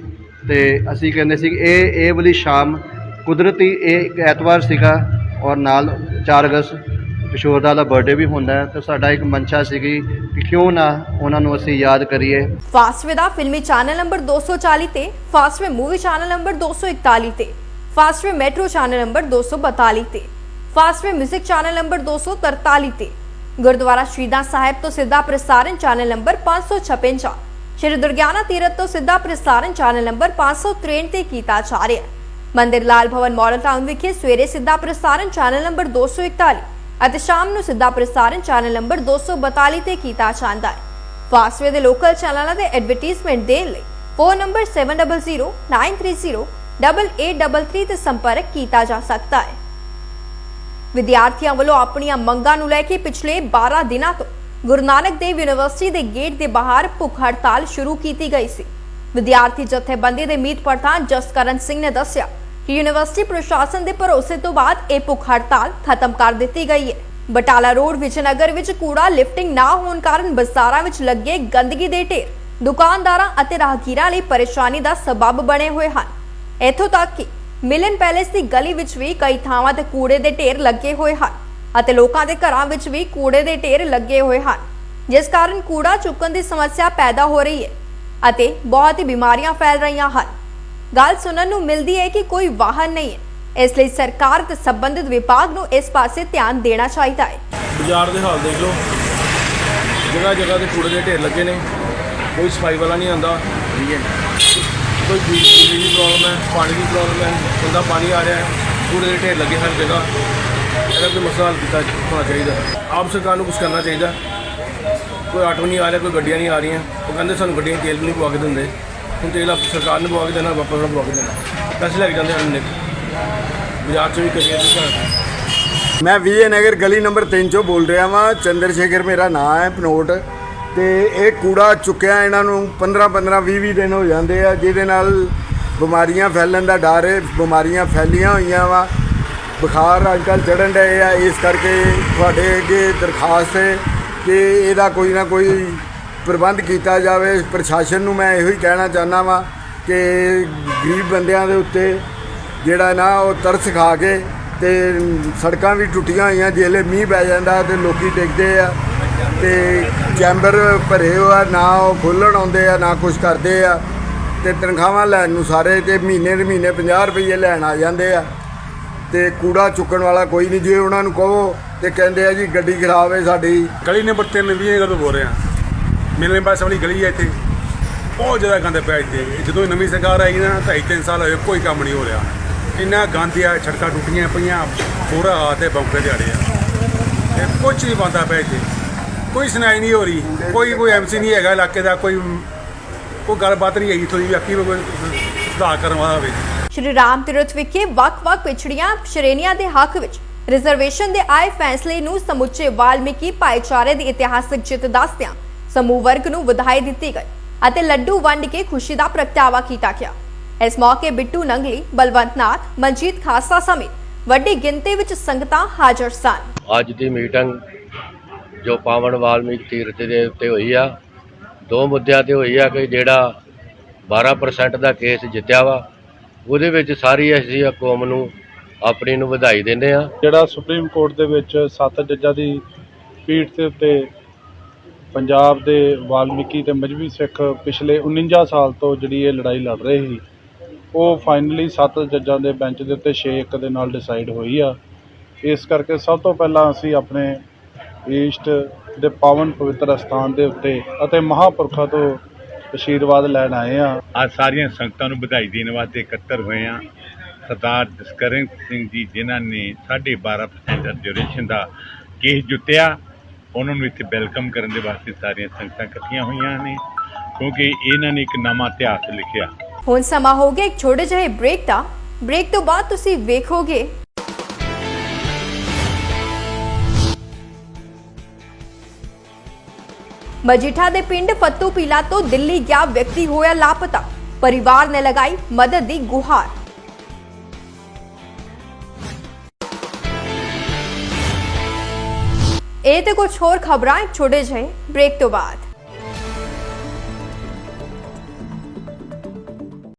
ਤੇ ਅਸੀਂ ਕਹਿੰਦੇ ਸੀ ਇਹ ਇਹ ਵਾਲੀ ਸ਼ਾਮ ਕੁਦਰਤੀ ਇਹ ਇੱਕ ਐਤਵਾਰ ਸੀਗਾ ਔਰ ਨਾਲ 4 ਅਗਸਤ ਕਿਸ਼ੋਰ ਦਾ ਦਾ ਬਰਥਡੇ ਵੀ ਹੁੰਦਾ ਹੈ, ਤੇ ਸਾਡਾ ਇੱਕ ਮਨਸ਼ਾ ਸੀਗੀ ਕਿ ਕਿਉਂ ਨਾ ਉਹਨਾਂ ਨੂੰ ਅਸੀਂ ਯਾਦ ਕਰੀਏ। ਫਾਸਟਵੇ ਦਾ ਫਿਲਮੀ ਚੈਨਲ ਨੰਬਰ 240 ਤੇ ਫਾਸਟਵੇ ਮੂਵੀ ਚੈਨਲ ਨੰਬਰ 241 ਤੇ ਫਾਸਟਵੇ ਮੈਟਰੋ ਚੈਨਲ ਨੰਬਰ 242 ਤੇ ਫਾਸਟਵੇ 뮤직 ਚੈਨਲ ਨੰਬਰ 243 ਤੇ, ਗੁਰਦੁਆਰਾ ਸ਼ਹੀਦਾਂ ਸਾਹਿਬ ਤੋਂ ਸਿੱਧਾ ਪ੍ਰਸਾਰਣ ਚੈਨਲ ਨੰਬਰ 556 ਸ਼੍ਰੀ ਦੁਰਗਿਆਨਾ ਤੀਰਥ ਤੋਂ ਸਿੱਧਾ ਪ੍ਰਸਾਰਣ ਚੈਨਲ ਨੰਬਰ 563 ਤੇ ਕੀਤਾ ਜਾ ਰਿਹਾ ਹੈ। ਮੰਦਿਰ ਲਾਲ ਭਵਨ ਮਾਡਲ ਟਾਊਨ ਵਿਖੇ ਸਵੇਰੇ ਸਿੱਧਾ ਪ੍ਰਸਾਰਣ ਚੈਨਲ ਨੰਬਰ 241 ਅਤੇ ਸ਼ਾਮ ਨੂੰ ਸਿੱਧਾ ਪ੍ਰਸਾਰਣ ਚੈਨਲ ਨੰਬਰ 242 ਤੇ ਕੀਤਾ ਜਾਂਦਾ ਹੈ। ਫਾਸਟਵੇ ਦੇ ਲੋਕਲ ਚੈਨਲਾਂ ਦੇ ਐਡਵਰਟਾਈਜ਼ਮੈਂਟ ਦੇਣ ਲਈ ਫੋਨ ਨੰਬਰ 7009308833 ਤੇ ਸੰਪਰਕ ਕੀਤਾ ਜਾ ਸਕਦਾ ਹੈ। ਵਿਦਿਆਰਥੀਆਂ ਵੱਲੋਂ ਆਪਣੀਆਂ ਮੰਗਾਂ ਨੂੰ ਲੈ ਕੇ ਪਿਛਲੇ 12 ਦਿਨਾਂ ਤੋਂ ਗੁਰੂ ਨਾਨਕ ਦੇਵ ਯੂਨੀਵਰਸਿਟੀ ਦੇ ਗੇਟ ਦੇ ਬਾਹਰ ਭੁੱਖ ਹੜਤਾਲ ਸ਼ੁਰੂ ਕੀਤੀ ਗਈ ਸੀ। ਵਿਦਿਆਰਥੀ ਜਥੇਬੰਦੀ ਦੇ ਮੀਤ ਪ੍ਰਧਾਨ ਜਸਕਰਨ ਸਿੰਘ ਨੇ ਦੱਸਿਆ ਕਿ ਯੂਨੀਵਰਸਿਟੀ ਪ੍ਰਸ਼ਾਸਨ ਦੇ ਭਰੋਸੇ ਤੋਂ ਬਾਅਦ ਇਹ ਭੁੱਖ ਹੜਤਾਲ ਖਤਮ ਕਰ ਦਿੱਤੀ ਗਈ ਹੈ। ਬਟਾਲਾ ਰੋਡ ਵਿਜਨਗਰ ਵਿੱਚ ਕੂੜਾ ਲਿਫਟਿੰਗ ਨਾ ਹੋਣ ਕਾਰਨ ਬਾਜ਼ਾਰਾਂ ਵਿੱਚ ਲੱਗੇ ਗੰਦਗੀ ਦੇ ਢੇਰ। ਦੁਕਾਨਦਾਰਾਂ ਅਤੇ ਰਾਹਗੀਰਾਂ ਲਈ ਪਰੇਸ਼ਾਨੀ ਦਾ ਸਬਬ ਬਣੇ ਹੋਏ ਹਨ। ਇੱਥੋਂ ਤੱਕ ਕਿ ਮਿਲਨ ਪੈਲੇਸ ਦੀ ਗਲੀ ਵਿੱਚ ਵੀ ਕਈ ਥਾਵਾਂ ਤੇ ਕੂੜੇ ਦੇ ਢੇਰ ਲੱਗੇ ਹੋਏ ਹਨ ਅਤੇ ਲੋਕਾਂ ਦੇ ਘਰਾਂ ਵਿੱਚ ਵੀ ਕੂੜੇ ਦੇ ਢੇਰ ਲੱਗੇ ਹੋਏ ਹਨ, ਜਿਸ ਕਾਰਨ ਕੂੜਾ ਚੁੱਕਣ ਦੀ ਸਮੱਸਿਆ ਪੈਦਾ ਹੋ ਰਹੀ ਹੈ ਅਤੇ ਬਹੁਤ ਹੀ ਬਿਮਾਰੀਆਂ ਫੈਲ ਰਹੀਆਂ ਹਨ। ਗੱਲ ਸੁਣਨ ਨੂੰ ਮਿਲਦੀ ਹੈ ਕਿ ਕੋਈ ਵਾਹਨ ਨਹੀਂ ਹੈ। ਇਸ ਲਈ ਸਰਕਾਰ ਤੇ ਸੰਬੰਧਿਤ ਵਿਭਾਗ ਨੂੰ ਇਸ ਪਾਸੇ ਧਿਆਨ ਦੇਣਾ ਚਾਹੀਦਾ ਹੈ। ਬਾਜ਼ਾਰ ਦੇ ਹਾਲ ਦੇਖ ਲਓ। ਜਗ੍ਹਾ ਜਗ੍ਹਾ ਤੇ ਕੂੜੇ ਦੇ ਢੇਰ ਲੱਗੇ ਨੇ। ਕੋਈ ਸਫ਼ਾਈ ਵਾਲਾ ਨਹੀਂ ਆਂਦਾ ਠੀਕ ਹੈ ਕੋਈ ਬਿਜਲੀ ਦੀ ਪ੍ਰੋਬਲਮ ਹੈ, ਪਾਣੀ ਦੀ ਪ੍ਰੋਬਲਮ ਹੈ ਗੰਦਾ ਪਾਣੀ ਆ ਰਿਹਾ ਹੈ, ਕੂੜੇ ਦੇ ਢੇਰ ਲੱਗੇ ਹਰ ਜਗ੍ਹਾ। ਇਹਦਾ ਕੋਈ ਮਸਲਾ ਹੱਲ ਕੀਤਾ ਹੋਣਾ ਚਾਹੀਦਾ। ਆਪ ਸਰਕਾਰ ਨੂੰ ਕੁਝ ਕਰਨਾ ਚਾਹੀਦਾ। ਕੋਈ ਆਟੋ ਨਹੀਂ ਆ ਰਿਹਾ, ਕੋਈ ਗੱਡੀਆਂ ਨਹੀਂ ਆ ਰਹੀਆਂ। ਉਹ ਕਹਿੰਦੇ ਸਾਨੂੰ ਗੱਡੀਆਂ ਤੇਲ ਵੀ ਨਹੀਂ ਪਵਾ ਕੇ ਦਿੰਦੇ। ਹੁਣ ਤੇਲ ਆਪ ਸਰਕਾਰ ਨੇ ਪਵਾ ਕੇ ਦੇਣਾ ਵਾਪਸ ਨੂੰ ਪਵਾ ਕੇ ਦੇਣਾ। ਪੈਸੇ ਲੈ ਜਾਂਦੇ ਹਨ ਨਿਕ ਬਾਜ਼ਾਰ 'ਚ ਵੀ ਕਰੀਏ ਤੇ ਘਰ। ਮੈਂ ਵਿਜੇ ਨਗਰ ਗਲੀ ਨੰਬਰ 3 ਚੋਂ ਬੋਲ ਰਿਹਾ ਵਾਂ। ਚੰਦਰ ਸ਼ੇਖਰ ਮੇਰਾ ਨਾਮ ਹੈ, ਪਨੋਟ। ਤੇ ਇਹ ਕੂੜਾ ਚੁੱਕਿਆ ਇਹਨਾਂ ਨੂੰ 15 15 20 20 ਦਿਨ ਹੋ ਜਾਂਦੇ ਆ, ਜਿਹਦੇ ਨਾਲ ਬਿਮਾਰੀਆਂ ਫੈਲਣ ਦਾ ਡਰ ਹੈ, ਬਿਮਾਰੀਆਂ ਫੈਲੀਆਂ ਹੋਈਆਂ ਵਾ। ਬੁਖਾਰ ਅੱਜ ਕੱਲ੍ਹ ਚੜਨ ਡਏ ਆ, ਇਸ ਕਰਕੇ ਤੁਹਾਡੇ ਅੱਗੇ ਦਰਖਾਸਤ ਹੈ ਕਿ ਇਹਦਾ ਕੋਈ ਨਾ ਕੋਈ ਪ੍ਰਬੰਧ ਕੀਤਾ ਜਾਵੇ, ਪ੍ਰਸ਼ਾਸਨ ਨੂੰ ਮੈਂ ਇਹੋ ਹੀ ਕਹਿਣਾ ਚਾਹੁੰਦਾ ਵਾਂ ਕਿ ਗਰੀਬ ਬੰਦਿਆਂ ਦੇ ਉੱਤੇ ਜਿਹੜਾ ਨਾ ਉਹ ਤਰਸ ਖਾ ਕੇ ਤੇ ਸੜਕਾਂ ਵੀ ਟੁੱਟੀਆਂ ਹੋਈਆਂ ਜਿਹਲੇ ਮੀਂਹ ਪੈ ਜਾਂਦਾ ਤੇ ਲੋਕੀ ਡਿੱਗਦੇ ਆ ਤੇ ਚੈਂਬਰ ਭਰੇ ਹੋਆ ਨਾ ਉਹ ਖੋਲ੍ਹਣ ਆਉਂਦੇ ਆ, ਨਾ ਕੁਝ ਕਰਦੇ ਆ ਤੇ ਤਨਖਾਹਾਂ ਲੈਣ ਨੂੰ ਸਾਰੇ ਤੇ ਮਹੀਨੇ ਦੇ ਮਹੀਨੇ 50 ਰੁਪਏ ਲੈਣ ਆ ਜਾਂਦੇ ਆ ਤੇ ਕੂੜਾ ਚੁੱਕਣ ਵਾਲਾ ਕੋਈ ਨਹੀਂ, ਜੇ ਉਹਨਾਂ ਨੂੰ ਕਹੋ ਤੇ ਕਹਿੰਦੇ ਆ ਜੀ ਗੱਡੀ ਖਰਾਬ ਹੈ ਸਾਡੀ। ਗਲੀ ਨੰਬਰ 3 ਵੀ ਇਹ ਤੋਂ ਬੋਲ ਰਿਹਾ। ਮੇਰੇ ਪਾਸ ਵਾਲੀ ਗਲੀ ਹੈ ਇੱਥੇ। ਬਹੁਤ ਜ਼ਿਆਦਾ ਗੰਦ ਪਿਆ ਇੱਥੇ। ਜਦੋਂ ਨਵੀਂ ਸਰਕਾਰ ਆਈ ਨਾ ਢਾਈ ਤਿੰਨ ਸਾਲ ਹੋਏ ਕੋਈ ਕੰਮ ਨਹੀਂ ਹੋ ਰਿਹਾ। ਇੰਨਾ ਗੰਦ ਆ ਛੜਕਾਂ ਟੁੱਟੀਆਂ ਪਈਆਂ, ਪੂਰਾ ਹਾਥ ਹੈ ਬੰਕੇ ਦਿਹਾੜੇ ਆ। ਤੇ ਕੁਝ ਨਹੀਂ ਬੰਦਾ ਪਿਆ ਇੱਥੇ। ਕੋਈ ਸੁਣਾਈ ਨਹੀਂ ਹੋ ਰਹੀ। ਕੋਈ ਕੋਈ ਐਮਸੀ ਨਹੀਂ ਹੈਗਾ ਇਲਾਕੇ ਦਾ, ਕੋਈ ਕੋਈ ਗੱਲਬਾਤ ਨਹੀਂ ਹੈਗੀ ਥੋੜੀ ਵੀ ਕੋਈ ਸੁਧਾਰ ਕਰਨ ਵਾਲਾ ਹੋਵੇ। ਸ਼੍ਰੀ ਰਾਮ ਤੀਰਥ ਵਿਖੇ ਵੱਖ-ਵੱਖ ਪਿਛੜੀਆਂ ਸ਼੍ਰੇਣੀਆਂ ਦੇ ਹੱਕ ਵਿੱਚ ਰਿਜ਼ਰਵੇਸ਼ਨ ਦੇ ਆਏ ਫੈਸਲੇ ਨੂੰ ਸਮੁੱਚੇ ਵਾਲਮੀਕੀ ਭਾਈਚਾਰੇ ਦੀ ਇਤਿਹਾਸਕ ਜਿੱਤ ਦੱਸਦਿਆਂ ਸਮੂਹ ਵਰਗ ਨੂੰ ਵਧਾਈ ਦਿੱਤੀ ਗਈ ਅਤੇ ਲੱਡੂ ਵੰਡ ਕੇ ਖੁਸ਼ੀ ਦਾ ਪ੍ਰਗਟਾਵਾ ਕੀਤਾ ਗਿਆ। ਇਸ ਮੌਕੇ ਬਿੱਟੂ ਨੰਗਲੀ ਬਲਵੰਤ ਨਾਥ ਮਨਜੀਤ ਖਾਸਾ ਸਮੇਤ ਵੱਡੀ ਗਿਣਤੀ ਵਿੱਚ ਸੰਗਤਾਂ ਹਾਜ਼ਰ ਸਨ। ਅੱਜ ਦੀ ਮੀਟਿੰਗ ਜੋ ਪਾਵਨ ਵਾਲਮੀਕ ਤੀਰਥ ਦੇ ਉੱਤੇ ਹੋਈ ਆ ਦੋ ਮੁੱਦਿਆਂ ਤੇ ਹੋਈ ਆ ਕਿ ਜਿਹੜਾ 12% ਦਾ ਕੇਸ ਜਿੱਤਿਆ ਵਾ ਉਹਦੇ ਵਿੱਚ ਸਾਰੀ ਅਸੀਂ ਕੌਮ ਨੂੰ ਆਪਣੀ ਨੂੰ ਵਧਾਈ ਦਿੰਦੇ ਆ। ਜਿਹੜਾ ਸੁਪਰੀਮ ਕੋਰਟ ਦੇ ਵਿੱਚ ਸੱਤ ਜੱਜਾਂ ਦੀ ਪੀਠ ਦੇ ਉੱਤੇ ਪੰਜਾਬ ਦੇ ਵਾਲਮੀਕੀ ਤੇ ਮਜਬੀ ਸਿੱਖ ਪਿਛਲੇ 49 ਸਾਲ ਤੋਂ ਜਿਹੜੀ ਇਹ ਲੜਾਈ ਲੜ ਰਹੇ ਸੀ, ਉਹ ਫਾਈਨਲੀ ਸੱਤ ਜੱਜਾਂ ਦੇ ਬੈਂਚ ਦੇ ਉੱਤੇ 6-1 ਦੇ ਨਾਲ ਡਿਸਾਈਡ ਹੋਈ ਆ। ਇਸ ਕਰਕੇ ਸਭ ਤੋਂ ਪਹਿਲਾਂ ਅਸੀਂ ਆਪਣੇ ਈਸ਼ਟ ਦੇ ਪਾਵਨ ਪਵਿੱਤਰ ਸਥਾਨ ਦੇ ਉੱਤੇ ਅਤੇ ਮਹਾਪੁਰਖਾਂ ਤੋਂ ਆਸ਼ੀਰਵਾਦ ਲੈਣ ਆਏ ਆ। ਅੱਜ ਸਾਰੀਆਂ ਸੰਗਤਾਂ ਨੂੰ ਵਧਾਈ ਦੇਣ ਵਾਸਤੇ ਇਕੱਤਰ ਹੋਏ ਆ। ਸਰਦਾਰ ਜਸਕਰਨ ਸਿੰਘ ਜੀ, ਜਿਨ੍ਹਾਂ ਨੇ 12.5% ਰਿਜ਼ਰਵੇਸ਼ਨ ਦਾ ਕੇਸ ਜੁੱਤਿਆ ਉਹਨਾਂ ਨੂੰ ਇੱਥੇ ਵੈਲਕਮ ਕਰਨ ਦੇ ਵਾਸਤੇ ਸਾਰੀਆਂ ਸੰਗਤਾਂ ਇਕੱਠੀਆਂ ਹੋਈਆਂ ਨੇ, ਕਿਉਂਕਿ ਇਹਨਾਂ ਨੇ ਇੱਕ ਨਵਾਂ ਇਤਿਹਾਸ ਲਿਖਿਆ। ਹੁਣ ਸਮਾਂ ਹੋ ਗਿਆ ਇੱਕ ਛੋਟੇ ਜਿਹੇ ਬ੍ਰੇਕ ਦਾ। ਬ੍ਰੇਕ ਤੋਂ ਬਾਅਦ ਤੁਸੀਂ ਵੇਖੋਗੇ। ਮਜੀਠਾ ਦੇ ਪਿੰਡ ਫੱਤੂ ਪੀਲਾ ਤੋਂ ਦਿੱਲੀ ਗਿਆ ਵਿਅਕਤੀ ਹੋਇਆ ਲਾਪਤਾ। ਪਰਿਵਾਰ ਨੇ ਲਗਾਈ ਮਦਦ ਦੀ ਗੁਹਾਰ। ਇਹ ਤੇ ਕੁਝ ਹੋਰ ਖਬਰਾਂ ਇੱਕ ਛੋਟੇ ਜਿਹੇ ਬ੍ਰੇਕ ਤੋਂ ਬਾਅਦ।